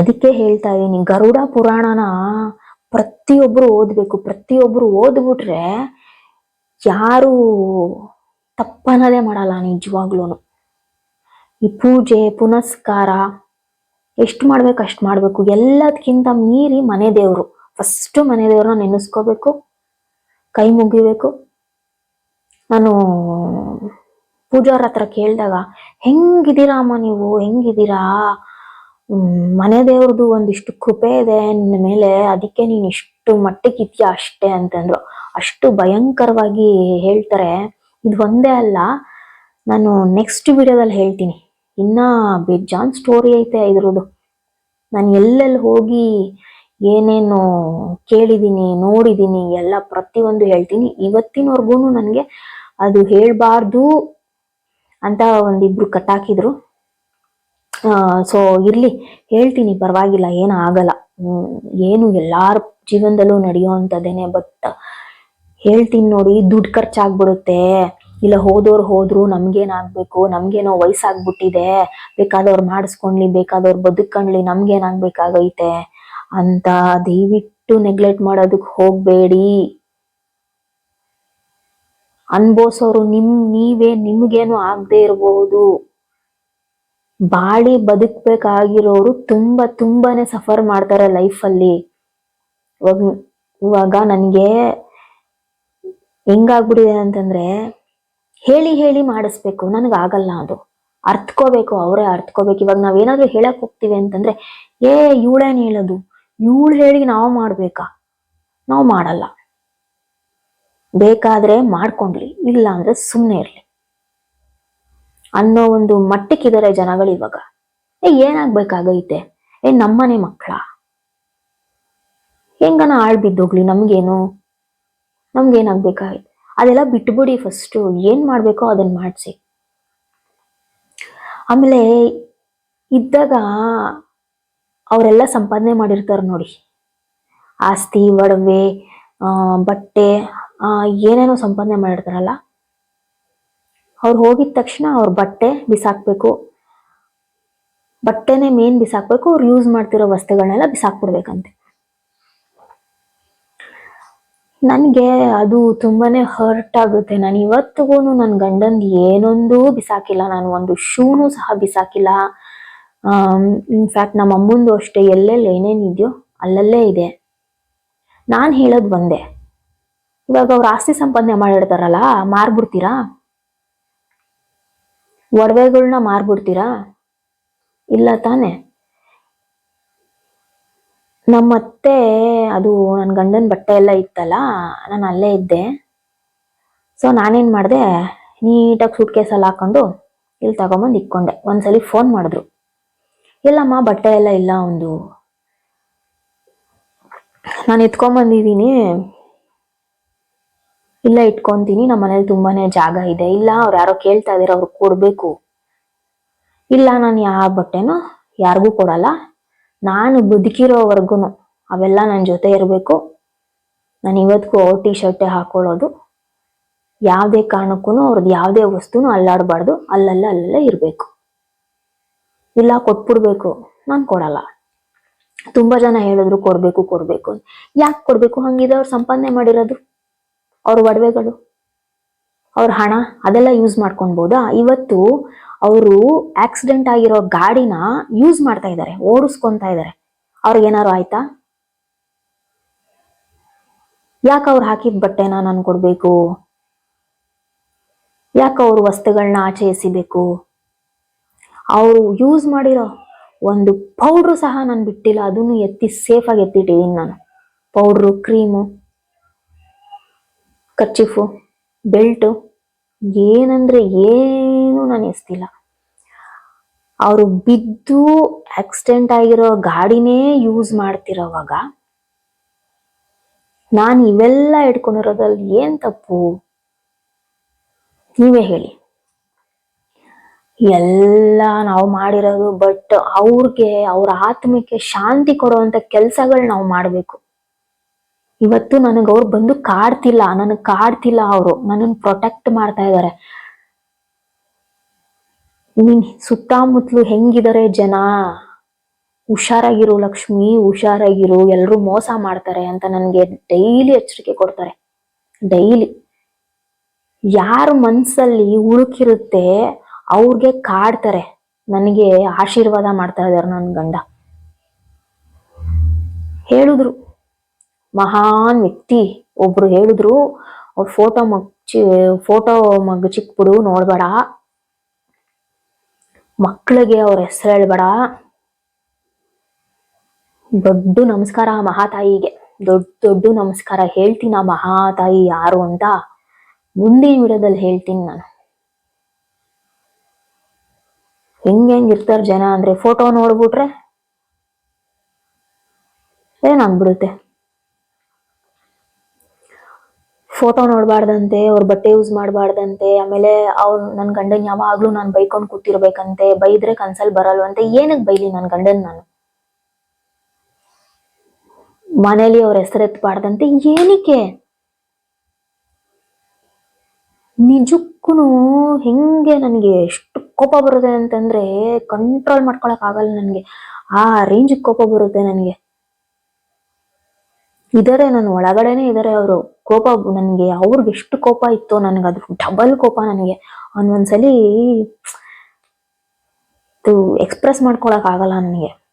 ಅದಕ್ಕೆ ಹೇಳ್ತಾ ಇದ್ದೀನಿ, ಗರುಡ ಪುರಾಣನ ಪ್ರತಿಯೊಬ್ರು ಓದ್ಬೇಕು. ಪ್ರತಿಯೊಬ್ಬರು ಓದ್ಬಿಟ್ರೆ ಯಾರು ತಪ್ಪನ್ನೋದೇ ಮಾಡಲ್ಲ ನಿಜವಾಗ್ಲೂ ಈ ಪೂಜೆ, ಪುನಸ್ಕಾರ, ಎಷ್ಟು ಮಾಡ್ಬೇಕು ಅಷ್ಟು ಮಾಡ್ಬೇಕು. ಎಲ್ಲದಕ್ಕಿಂತ ಮೀರಿ ಮನೆ ದೇವರು. ಫಸ್ಟ್ ಮನೆ ದೇವ್ರನ್ನ ನೆನೆಸ್ಕೋಬೇಕು. ಕೈ ಮುಗಿಬೇಕು. ನಾನು ಪೂಜಾರ ಹತ್ರ ಕೇಳಿದಾಗ ಹೆಂಗಿದ್ದೀರಾ ಅಮ್ಮ ನೀವು? ಹೆಂಗಿದ್ದೀರಾ? ಮನೆ ದೇವ್ರದ್ದು ಒಂದಿಷ್ಟು ಕೃಪೆ ಇದೆ ನಿನ್ನ ಮೇಲೆ ಅದಕ್ಕೆ ನೀನು ಇಷ್ಟು ಮಟ್ಟಕ್ಕೆ ಇದೆಯಾ ಅಷ್ಟೇ ಅಂತಂದ್ರು. ಅಷ್ಟು ಭಯಂಕರವಾಗಿ ಹೇಳ್ತಾರೆ. ಇದು ಒಂದೇ ಅಲ್ಲ, ನಾನು ನೆಕ್ಸ್ಟ್ ವಿಡಿಯೋದಲ್ಲಿ ಹೇಳ್ತೀನಿ. ಇನ್ನ ಬೇಜಾನ್ ಸ್ಟೋರಿ ಐತೆ ಇದ್ರದ್ದು. ನಾನು ಎಲ್ಲೆಲ್ಲಿ ಹೋಗಿ ಏನೇನು ಕೇಳಿದ್ದೀನಿ ನೋಡಿದ್ದೀನಿ ಎಲ್ಲ ಪ್ರತಿಯೊಂದು ಹೇಳ್ತೀನಿ. ಇವತ್ತಿನವರೆಗೂ ನನಗೆ ಅದು ಹೇಳಬಾರ್ದು ಅಂತ ಒಂದಿಬ್ರು ಕಟ್ಟಾಕಿದ್ರು ಸೊ ಇರ್ಲಿ, ಹೇಳ್ತೀನಿ, ಪರವಾಗಿಲ್ಲ, ಏನು ಆಗಲ್ಲ. ಏನು ಎಲ್ಲಾರ ಜೀವನದಲ್ಲೂ ನಡೆಯುವಂಥದ್ದೇನೆ ಬಟ್ ಹೇಳ್ತೀನಿ ನೋಡಿ, ದುಡ್ಡು ಖರ್ಚಾಗ್ಬಿಡುತ್ತೆ. ಇಲ್ಲ, ಹೋದವ್ರು ಹೋದ್ರು ನಮ್ಗೇನಾಗ್ಬೇಕು, ನಮ್ಗೇನೋ ವಯಸ್ಸಾಗ್ಬಿಟ್ಟಿದೆ, ಬೇಕಾದವ್ರು ಮಾಡಿಸ್ಕೊಂಡ್ಲಿ, ಬೇಕಾದವ್ರು ಬದುಕಣ್ಲಿ ನಮ್ಗೇನಾಗ್ಬೇಕಾಗೈತೆ ಅಂತ ದಯವಿಟ್ಟು ನೆಗ್ಲೆಕ್ಟ್ ಮಾಡೋದಕ್ಕೆ ಹೋಗ್ಬೇಡಿ. ಅನ್ಭವಿಸೋರು ನಿಮ್, ನೀವೇ ನಿಮ್ಗೇನು ಆಗದೆ ಇರಬಹುದು ಬಾಳಿ ಬದುಕ್ಬೇಕಾಗಿರೋರು ತುಂಬಾ ತುಂಬಾನೇ ಸಫರ್ ಮಾಡ್ತಾರೆ ಲೈಫಲ್ಲಿ ಇವಾಗ ಇವಾಗ ನನಗೆ ಹೆಂಗಾಗ್ಬಿಟ್ಟಿದೆ ಅಂತಂದ್ರೆ ಹೇಳಿ ಹೇಳಿ ಮಾಡಿಸ್ಬೇಕು. ನನಗೆ ಆಗಲ್ಲ ಅದು. ಅರ್ತ್ಕೋಬೇಕು ಅವರೇ ಅರ್ತ್ಕೋಬೇಕು ಇವಾಗ ನಾವೇನಾದ್ರೂ ಹೇಳಕ್ ಹೋಗ್ತೀವಿ ಅಂತಂದ್ರೆ, ಏ, ಇವಳೇನು ಹೇಳೋದು? ಇವಳು ಹೇಳಿ ನಾವು ಮಾಡ್ಬೇಕಾ? ನಾವು ಮಾಡಲ್ಲ. ಬೇಕಾದ್ರೆ ಮಾಡ್ಕೊಂಡ್ಲಿ ಇಲ್ಲ ಅಂದ್ರೆ ಸುಮ್ಮನೆ ಇರ್ಲಿ. ಅನ್ನೋ ಒಂದು ಮಟ್ಟಕ್ಕಿದ್ದಾರೆ ಜನಗಳು ಇವಾಗ. ಏ, ಏನಾಗ್ಬೇಕಾಗೈತೆ? ಏ, ನಮ್ಮನೆ ಮಕ್ಕಳ. ಹೆಂಗನ ಆಳ್ ಬಿದ್ದೋಗ್ಲಿ, ನಮ್ಗೇನು? ನಮ್ಗೇನಾಗ್ಬೇಕಾಗೈತೆ? ಅದೆಲ್ಲ ಬಿಟ್ಬಿಡಿ ಫಸ್ಟು ಏನ್ ಮಾಡ್ಬೇಕೋ ಅದನ್ನ ಮಾಡಿಸಿ. ಆಮೇಲೆ ಇದ್ದಾಗ ಅವರೆಲ್ಲ ಸಂಪಾದನೆ ಮಾಡಿರ್ತಾರೆ ನೋಡಿ. ಆಸ್ತಿ, ಒಡವೆ ಬಟ್ಟೆ ಏನೇನೋ ಸಂಪಾದನೆ ಮಾಡಿರ್ತಾರಲ್ಲ. ಅವ್ರು ಹೋಗಿದ ತಕ್ಷಣ ಅವ್ರ ಬಟ್ಟೆ ಬಿಸಾಕ್ಬೇಕು. ಬಟ್ಟೆನೇ ಮೇನ್ ಬಿಸಾಕ್ಬೇಕು, ಅವ್ರು ಯೂಸ್ ಮಾಡ್ತಿರೋ ವಸ್ತುಗಳನ್ನೆಲ್ಲ ಬಿಸಾಕ್ಬಿಡ್ಬೇಕಂತೆ. ನನಗೆ ಅದು ತುಂಬಾನೇ ಹರ್ಟ್ ಆಗುತ್ತೆ. ನಾನು ಇವತ್ತಿಗೂ ನನ್ನ ಗಂಡಂದು ಏನೊಂದು ಬಿಸಾಕಿಲ್ಲ. ನಾನು ಒಂದು ಶೂನು ಸಹ ಬಿಸಾಕಿಲ್ಲ. ಇನ್ಫ್ಯಾಕ್ಟ್ ನಮ್ಮ ಅಮ್ಮಂದು ಅಷ್ಟೇ. ಎಲ್ಲೆಲ್ಲಿ ಏನೇನಿದೆಯೋ ಅಲ್ಲಲ್ಲೇ ಇದೆ. ನಾನು ಹೇಳೋದು ಒಂದೇ. ಇವಾಗ ಅವ್ರು ಆಸ್ತಿ ಸಂಪಾದನೆ ಮಾಡಿರ್ತಾರಲ್ಲ, ಮಾರ್ಬಿಡ್ತೀರಾ? ಒಡವೆಗಳ್ನ ಮಾರ್ಬಿಡ್ತೀರಾ? ಇಲ್ಲ ತಾನೆ. ನಮ್ಮತ್ತೆ ಅದು ನನ್ನ ಗಂಡನ ಬಟ್ಟೆ ಎಲ್ಲ ಇತ್ತಲ್ಲ, ನಾನು ಅಲ್ಲೇ ಇದ್ದೆ. ಸೊ ನಾನೇನು ಮಾಡಿದೆ, ನೀಟಾಗಿ ಸೂಟ್ ಕೇಸಲ್ಲಿ ಹಾಕೊಂಡು ಇಲ್ಲಿ ತಗೊಂಬಂದು ಇಕ್ಕೊಂಡೆ ಒಂದ್ಸಲಿ ಫೋನ್ ಮಾಡಿದ್ರು. ಇಲ್ಲಮ್ಮ, ಬಟ್ಟೆ ಎಲ್ಲ ಇಲ್ಲ ಒಂದು. ನಾನು ಎತ್ಕೊಂಬಂದಿದ್ದೀನಿ. ಇಲ್ಲ, ಇಟ್ಕೊಂತೀನಿ. ನಮ್ಮ ಮನೇಲಿ ತುಂಬಾನೇ ಜಾಗ ಇದೆ. ಇಲ್ಲ, ಅವ್ರು ಯಾರೋ ಕೇಳ್ತಾ ಇದಾರೆ, ಅವ್ರು ಕೊಡ್ಬೇಕು. ಇಲ್ಲ, ನಾನು ಯಾವ ಬಟ್ಟೆನೂ ಯಾರಿಗೂ ಕೊಡಲ್ಲ. ನಾನು ಬದುಕಿರೋವರೆಗೂ ಅವೆಲ್ಲ ನನ್ನ ಜೊತೆ ಇರಬೇಕು. ನಾನು ಇವತ್ತಿಗೂ ಅವ್ರ ಟಿ ಶರ್ಟೇ ಹಾಕೊಳ್ಳೋದು. ಯಾವುದೇ ಕಾರಣಕ್ಕೂ ಅವ್ರದ್ದು ಯಾವುದೇ ವಸ್ತುನು ಅಲ್ಲಾಡಬಾರ್ದು. ಅಲ್ಲಲ್ಲ, ಅಲ್ಲಲ್ಲೇ ಇರಬೇಕು. ಇಲ್ಲ, ಕೊಟ್ಬಿಡ್ಬೇಕು. ನಾನು ಕೊಡಲ್ಲ. ತುಂಬಾ ಜನ ಹೇಳಿದ್ರು, ಕೊಡಬೇಕು ಕೊಡಬೇಕು ಯಾಕೆ ಕೊಡಬೇಕು? ಹಂಗಿದ್ರೆ ಅವ್ರು ಸಂಪಾದನೆ ಮಾಡಿರೋದು. ಅವ್ರ ಒಡವೆಗಳು, ಅವ್ರ ಹಣ ಅದೆಲ್ಲ ಯೂಸ್ ಮಾಡ್ಕೊಳ್ಬೋದಾ ಇವತ್ತು ಅವರು ಆಕ್ಸಿಡೆಂಟ್ ಆಗಿರೋ ಗಾಡಿನ ಯೂಸ್ ಮಾಡ್ತಾ ಇದ್ದಾರೆ ಓಡಿಸ್ಕೊತಾ ಇದ್ದಾರೆ ಅವ್ರಿಗೆ ಏನಾರು ಆಯ್ತಾ? ಯಾಕೆ ಅವ್ರು ಹಾಕಿದ ಬಟ್ಟೆನ ನಾನು ಕೊಡ್ಬೇಕು? ಯಾಕೆ ಅವ್ರ ವಸ್ತುಗಳನ್ನ ಆಚೆ ಎಸಿಬೇಕು? ಅವರು ಯೂಸ್ ಮಾಡಿರೋ ಒಂದು ಪೌಡ್ರು ಸಹ ನಾನು ಬಿಟ್ಟಿಲ್ಲ, ಅದನ್ನು ಎತ್ತಿ ಸೇಫಾಗಿ ಎತ್ತಿಟ್ಟಿದ್ದೀನಿ ನಾನು. ಪೌಡ್ರು ಕ್ರೀಮು ಕರ್ಚಿಫು, ಬೆಲ್ಟು, ಏನಂದ್ರೆ ಏನು ನಾನು ಎಸ್ತಿಲ್ಲ. ಅವರು ಬಿದ್ದು ಆಕ್ಸಿಡೆಂಟ್ ಆಗಿರೋ ಗಾಡಿನೇ ಯೂಸ್ ಮಾಡ್ತಿರೋವಾಗ ನಾನು ಇವೆಲ್ಲ ಇಟ್ಕೊಂಡಿರೋದ್ರಲ್ಲಿ ಏನ್ ತಪ್ಪು? ನೀವೇ ಹೇಳಿ. ಎಲ್ಲ ನಾವು ಮಾಡಿರೋದು ಬಟ್ ಅವ್ರಿಗೆ, ಅವ್ರ ಆತ್ಮಕ್ಕೆ ಶಾಂತಿ ಕೊಡುವಂತ ಕೆಲಸಗಳು ನಾವು ಮಾಡ್ಬೇಕು. ಇವತ್ತು ನನಗೆ ಅವ್ರು ಬಂದು ಕಾಡ್ತಿಲ್ಲ, ನನಗ್ ಕಾಡ್ತಿಲ್ಲ ಅವರು. ನನ್ನ ಪ್ರೊಟೆಕ್ಟ್ ಮಾಡ್ತಾ ಇದ್ದಾರೆ ನೀನ್ ಸುತ್ತಮುತ್ತಲು ಹೆಂಗಿದಾರೆ ಜನ? ಹುಷಾರಾಗಿರು ಲಕ್ಷ್ಮಿ, ಹುಷಾರಾಗಿರು, ಎಲ್ರು ಮೋಸ ಮಾಡ್ತಾರೆ ಅಂತ ನನಗೆ ಡೈಲಿ ಎಚ್ಚರಿಕೆ ಕೊಡ್ತಾರೆ. ಡೈಲಿ ಯಾರ ಮನ್ಸಲ್ಲಿ ಉಳುಕಿರುತ್ತೆ ಅವ್ರಿಗೆ ಕಾಡ್ತಾರೆ. ನನಗೆ ಆಶೀರ್ವಾದ ಮಾಡ್ತಾ ಇದಾರೆ ನನ್ನ ಗಂಡ. ಹೇಳಿದ್ರು. ಮಹಾನ್ ವ್ಯಕ್ತಿ. ಒಬ್ರು ಹೇಳಿದ್ರು, ಅವ್ರ ಫೋಟೋ ಮಗ್ಚಿ ಫೋಟೋ ಮಗ್ಚಿಕ್ಬಿಡು ನೋಡ್ಬೇಡ. ಮಕ್ಕಳಿಗೆ ಅವ್ರ ಹೆಸರು ಹೇಳ್ಬೇಡ. ದೊಡ್ಡ ನಮಸ್ಕಾರ ಮಹಾತಾಯಿಗೆ. ದೊಡ್ಡ ದೊಡ್ಡ ನಮಸ್ಕಾರ ಹೇಳ್ತೀನಿ ಆ ಮಹಾತಾಯಿ ಯಾರು ಅಂತ ಮುಂದಿನ ವಿಡಿಯೋದಲ್ಲಿ ಹೇಳ್ತೀನಿ ನಾನು. ಹೆಂಗ್ ಹೆಂಗ್ ಇರ್ತಾರ ಜನ ಅಂದ್ರೆ ಫೋಟೋ ನೋಡ್ಬಿಟ್ರೆ ಏನಾಗ್ಬಿಡುತ್ತೆ ಫೋಟೋ ನೋಡಬಾರ್ದಂತೆ, ಅವ್ರ ಬಟ್ಟೆ ಯೂಸ್ ಮಾಡಬಾರ್ದಂತೆ, ಆಮೇಲೆ ಅವ್ರು ನನ್ನ ಗಂಡನ್ ಯಾವಾಗ್ಲೂ ನಾನು ಬೈಕೊಂಡು ಕೂತಿರ್ಬೇಕಂತೆ, ಬೈದ್ರೆ ಕನ್ಸಲ್ ಬರಲ್ವಂತೆ ಏನಕ್ಕೆ ಬೈಲಿ ನನ್ನ ಗಂಡನ್ ನಾನು? ಮನೇಲಿ ಅವ್ರ ಹೆಸರೆತ್ತಬಾರ್ದಂತೆ ಏನಕ್ಕೆ? ನಿಜಕ್ಕೂ ಹೆಂಗೆ ನನಗೆ ಎಷ್ಟು ಕೋಪ ಬರುತ್ತೆ ಅಂತಂದ್ರೆ ಕಂಟ್ರೋಲ್ ಮಾಡ್ಕೊಳಕ್ ಆಗಲ್ಲ ನನಗೆ. ಆ ರೇಂಜ್ ಕೋಪ ಬರುತ್ತೆ ನನಗೆ. ಇದಾರೆ ನನ್ನ ಒಳಗಡೆನೆ ಇದಾರೆ ಅವರು. ಕೋಪ ನನಗೆ ಅವ್ರಿಗೆ ಎಷ್ಟು ಕೋಪ ಇತ್ತು ನನಗೆ ಅದು ಡಬಲ್ ಕೋಪ ನನಗೆ. ಒಂದೊಂದ್ಸಲಿ ಎಕ್ಸ್ಪ್ರೆಸ್ ಮಾಡ್ಕೊಳಕ್ ಆಗಲ್ಲ ನನಗೆ.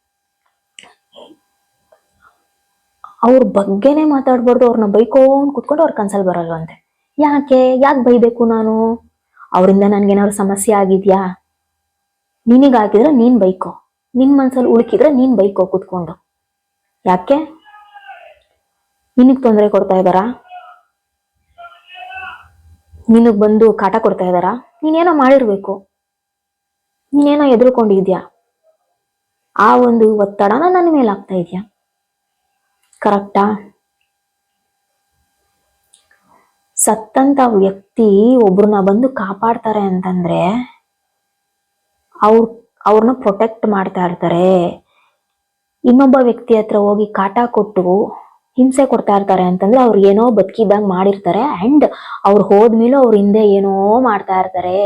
ಅವ್ರ ಬಗ್ಗೆನೇ ಮಾತಾಡ್ಬಾರ್ದು ಅವ್ರನ್ನ ಬೈಕೊಂಡ್ ಕುತ್ಕೊಂಡು ಅವ್ರ ಕನ್ಸಲ್ ಬರಲ್ವಂತೆ. ಯಾಕೆ? ಯಾಕೆ ಬೈಬೇಕು ನಾನು? ಅವರಿಂದ ನನ್ಗೇನಾದ್ರು ಸಮಸ್ಯೆ ಆಗಿದ್ಯಾ? ನಿನಗಾಗಿದ್ರೆ ನೀನ್ ಬೈಕೋ. ನಿನ್ ಮನ್ಸಲ್ಲಿ ಉಳುಕಿದ್ರೆ ನೀನ್ ಬೈಕೋ ಕುತ್ಕೊಂಡು. ಯಾಕೆ? ನಿನಗ್ ತೊಂದರೆ ಕೊಡ್ತಾ ಇದ್ದಾರಾ? ನಿನಗ್ ಬಂದು ಕಾಟ ಕೊಡ್ತಾ ಇದ್ದಾರಾ? ನೀನೇನೋ ಮಾಡಿರ್ಬೇಕು. ನೀನೇನೋ ಎದುರ್ಕೊಂಡಿದ್ಯಾ? ಆ ಒಂದು ಒತ್ತಡನ ನನ್ನ ಮೇಲೆ ಆಗ್ತಾ ಇದೆಯಾ? ಕರೆಕ್ಟಾ? ಸತ್ತಂತ ವ್ಯಕ್ತಿ ಒಬ್ರನ್ನ ಬಂದು ಕಾಪಾಡ್ತಾರೆ ಅಂತಂದ್ರೆ ಅವ್ರ ಅವ್ರನ್ನ ಪ್ರೊಟೆಕ್ಟ್ ಮಾಡ್ತಾ ಇರ್ತಾರೆ. ಇನ್ನೊಬ್ಬ ವ್ಯಕ್ತಿ ಹತ್ರ ಹೋಗಿ ಕಾಟ ಕೊಟ್ಟು ಹಿಂಸೆ ಕೊಡ್ತಾ ಇರ್ತಾರೆ ಅಂತಂದ್ರೆ ಅವ್ರು ಏನೋ ಬದುಕಿದ್ದಾಗ ಮಾಡಿರ್ತಾರೆ. ಅಂಡ್ ಅವ್ರು ಹೋದ್ಮೇಲೂ ಅವ್ರ ಹಿಂದೆ ಏನೋ ಮಾಡ್ತಾ ಇರ್ತಾರೆ.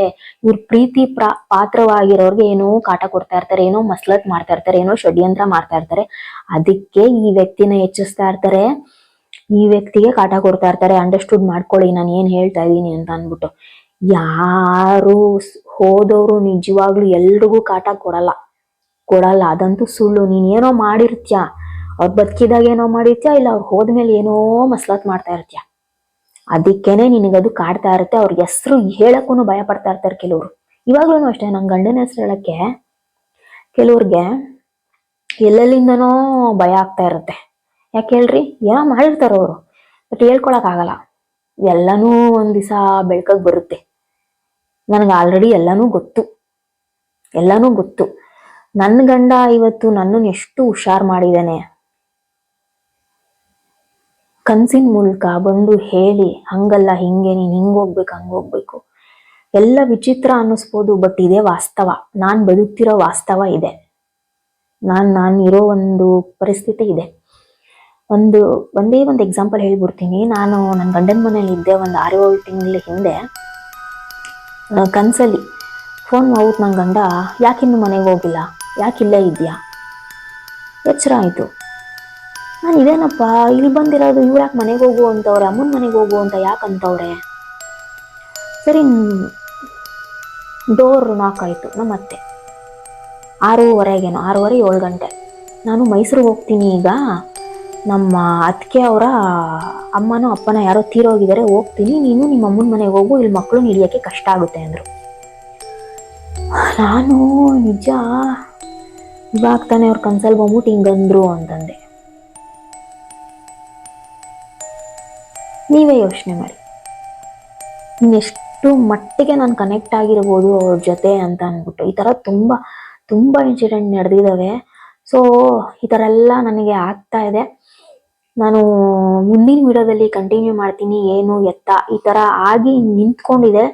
ಇವ್ರ ಪ್ರೀತಿ ಪ್ರಾ, ಪಾತ್ರವಾಗಿರೋರ್ಗೆ ಏನೋ ಕಾಟ ಕೊಡ್ತಾ ಇರ್ತಾರೆ, ಏನೋ ಮಸ್ಲತ್ ಮಾಡ್ತಾ ಇರ್ತಾರೆ, ಏನೋ ಷಡ್ಯಂತ್ರ ಮಾಡ್ತಾ ಇರ್ತಾರೆ. ಅದಕ್ಕೆ ಈ ವ್ಯಕ್ತಿನ ಹೆಚ್ಚಿಸ್ತಾ ಇರ್ತಾರೆ. ಈ ವ್ಯಕ್ತಿಗೆ ಕಾಟ ಕೊಡ್ತಾ ಇರ್ತಾರೆ. ಅಂಡರ್ಸ್ಟುಡ್ ಮಾಡ್ಕೊಳ್ಳಿ, ನಾನು ಏನ್ ಹೇಳ್ತಾ ಇದ್ದೀನಿ ಅಂತ ಅಂದ್ಬಿಟ್ಟು. ಯಾರು ಹೋದವರು ಹೋದವ್ರು ನಿಜವಾಗ್ಲೂ ಎಲ್ರಿಗೂ ಕಾಟ ಕೊಡಲ್ಲ. ಕೊಡಲ್ಲ. ಅದಂತೂ ಸುಳ್ಳು. ನೀನ್ ಏನೋ ಮಾಡಿರ್ತ್ಯಾ? ಅವ್ರು ಬದುಕಿದಾಗ ಏನೋ ಮಾಡಿರ್ತ್ಯಾ? ಇಲ್ಲ, ಅವ್ರು ಹೋದ್ಮೇಲೆ ಏನೋ ಮಸ್ಲಾತ್ ಮಾಡ್ತಾ ಇರ್ತೀಯ? ಅದಕ್ಕೇನೆ ನಿನಗದು ಕಾಡ್ತಾ ಇರುತ್ತೆ, ಅವ್ರ ಹೆಸರು ಹೇಳಕ್ಕೂ ಭಯ ಪಡ್ತಾ ಇರ್ತಾರೆ ಕೆಲವರು. ಇವಾಗ್ಲೂ ಅಷ್ಟೇ ನನ್ನ ಗಂಡನ ಹೆಸರು ಹೇಳಕ್ಕೆ ಕೆಲವ್ರಿಗೆ ಎಲ್ಲೆಲ್ಲಿಂದನೋ ಭಯ ಆಗ್ತಾ ಇರುತ್ತೆ. ಯಾಕೆ ಹೇಳ್ರಿ? ಏನೋ ಮಾಡಿರ್ತಾರ ಅವರು. ಬಟ್ ಹೇಳ್ಕೊಳಕ್ ಆಗಲ್ಲ. ಎಲ್ಲನೂ ಒಂದ್ ದಿವಸ ಬೆಳ್ಕಗ್ ಬರುತ್ತೆ. ನನಗೆ ಆಲ್ರೆಡಿ ಎಲ್ಲನೂ ಗೊತ್ತು. ಎಲ್ಲನೂ ಗೊತ್ತು. ನನ್ನ ಗಂಡ ಇವತ್ತು ನನ್ನನ್ನು ಎಷ್ಟು ಹುಷಾರ್ ಮಾಡಿದಾನೆ? ಕನ್ಸಿನ ಮೂಲಕ ಬಂದು ಹೇಳಿ, ಹಂಗಲ್ಲ, ಹಿಂಗೆ, ನೀನ್ ಹಿಂಗ್ ಹೋಗ್ಬೇಕು, ಹಂಗ್ ಹೋಗ್ಬೇಕು. ಎಲ್ಲ ವಿಚಿತ್ರ ಅನ್ನಿಸ್ಬೋದು ಬಟ್ ಇದೇ ವಾಸ್ತವ. ನಾನ್ ಬದುಕ್ತಿರೋ ವಾಸ್ತವ ಇದೆ. ನಾನ್, ನಾನು ಇರೋ ಒಂದು ಪರಿಸ್ಥಿತಿ ಇದೆ. ಒಂದು, ಒಂದೇ ಒಂದು ಎಕ್ಸಾಂಪಲ್ ಹೇಳ್ಬಿಡ್ತೀನಿ. ನಾನು ನನ್ನ ಗಂಡನ ಮನೇಲಿ ಇದ್ದೆ ಒಂದು ಆರು ಏಳು ತಿಂಗಳ ಹಿಂದೆ. ಕನಸಲ್ಲಿ ಫೋನ್ ಮಾಡ್ಬಿಟ್ಟು ನನ್ನ ಗಂಡ ಯಾಕಿನ್ನು ಮನೆಗೆ ಹೋಗಿಲ್ಲ? ಯಾಕಿಲ್ಲೇ ಇದೆಯಾ? ಎಚ್ಚರ ಆಯಿತು. ನಾನು ಇದೇನಪ್ಪ, ಇಲ್ಲಿ ಬಂದಿರೋದು ಇವ್ರು ಯಾಕೆ ಮನೆಗೆ ಹೋಗು ಅಂತವ್ರೆ, ಅಮ್ಮನ ಮನೆಗೆ ಹೋಗು ಅಂತ ಯಾಕೆ ಅಂತವ್ರೆ? ಸರಿ, ಡೋರ್ ನಾಕ್ ಆಯಿತು ನಮ್ಮ ಅತ್ತೆ ಆರೂವರೆಗೇನು ಆರೂವರೆ ಏಳು ಗಂಟೆ. ನಾನು ಮೈಸೂರಿಗೆ ಹೋಗ್ತೀನಿ ಈಗ. ನಮ್ಮ ಅತ್ತಿಗೆ ಅವರ ಅಮ್ಮನೋ ಅಪ್ಪನ ಯಾರೋ ತೀರೋಗಿದ್ದಾರೆ, ಹೋಗ್ತೀನಿ. ನೀನು ನಿಮ್ಮ ಅಮ್ಮನ ಮನೆಗೆ ಹೋಗು, ಇಲ್ಲಿ ಮಕ್ಕಳು ಹಿಡಿಯೋಕ್ಕೆ ಕಷ್ಟ ಆಗುತ್ತೆ ಅಂದರು. ನಾನು ನಿಜ, ಇವಾಗ ತಾನೇ ಅವ್ರ ಕನ್ಸಲ್ ಬಂದ್ಬಿಟ್ಟು ಹಿಂಗಂದ್ರು ಅಂತಂದೆ. ನೀವೇ ಯೋಚನೆ ಮಾಡಿ. ಇನ್ನೆಷ್ಟು ಮಟ್ಟಿಗೆ ನಾನು ಕನೆಕ್ಟ್ ಆಗಿರ್ಬೋದು ಅವ್ರ ಜೊತೆ ಅಂತ ಅಂದ್ಬಿಟ್ಟು ಈ ಥರ ತುಂಬ ತುಂಬ ಇನ್ಸಿಡೆಂಟ್ ನಡೆದಿದ್ದಾವೆ ಸೊ ಈ ಥರ ಎಲ್ಲ ನನಗೆ ಆಗ್ತಾ ಇದೆ. ನಾನು ಮುಂದಿನ ವಿಡಿಯೋದಲ್ಲಿ ಕಂಟಿನ್ಯೂ ಮಾಡ್ತೀನಿ. ಏನು ಎತ್ತ? ಈ ಥರ ಆಗಿ ನಿಂತ್ಕೊಂಡಿದೆ.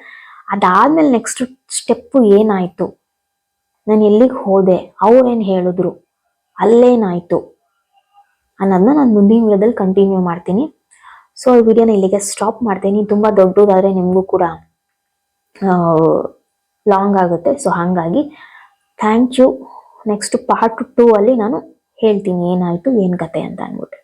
ಅದಾದ್ಮೇಲೆ ನೆಕ್ಸ್ಟ್ ಸ್ಟೆಪ್ಪು ಏನಾಯಿತು? ನಾನು ಎಲ್ಲಿಗೆ ಹೋದೆ? ಅವ್ರೇನು ಹೇಳಿದ್ರು? ಅಲ್ಲೇನಾಯಿತು? ಅನ್ನೋದನ್ನ ನಾನು ಮುಂದಿನ ವಿಡಿಯೋದಲ್ಲಿ ಕಂಟಿನ್ಯೂ ಮಾಡ್ತೀನಿ. ಸೊ ಈ ವಿಡಿಯೋನ ಇಲ್ಲಿಗೆ ಸ್ಟಾಪ್ ಮಾಡ್ತೀನಿ. ತುಂಬ ದೊಡ್ಡದಾದರೆ ನಿಮಗೂ ಕೂಡ ಲಾಂಗ್ ಆಗುತ್ತೆ. ಸೊ ಹಾಗಾಗಿ thank you next part two ಅಲ್ಲಿ ನಾನು ಹೇಳ್ತೀನಿ ಏನಾಯಿತು, ಏನು ಕತೆ ಅಂತ ಅಂದ್ಬಿಟ್ಟು.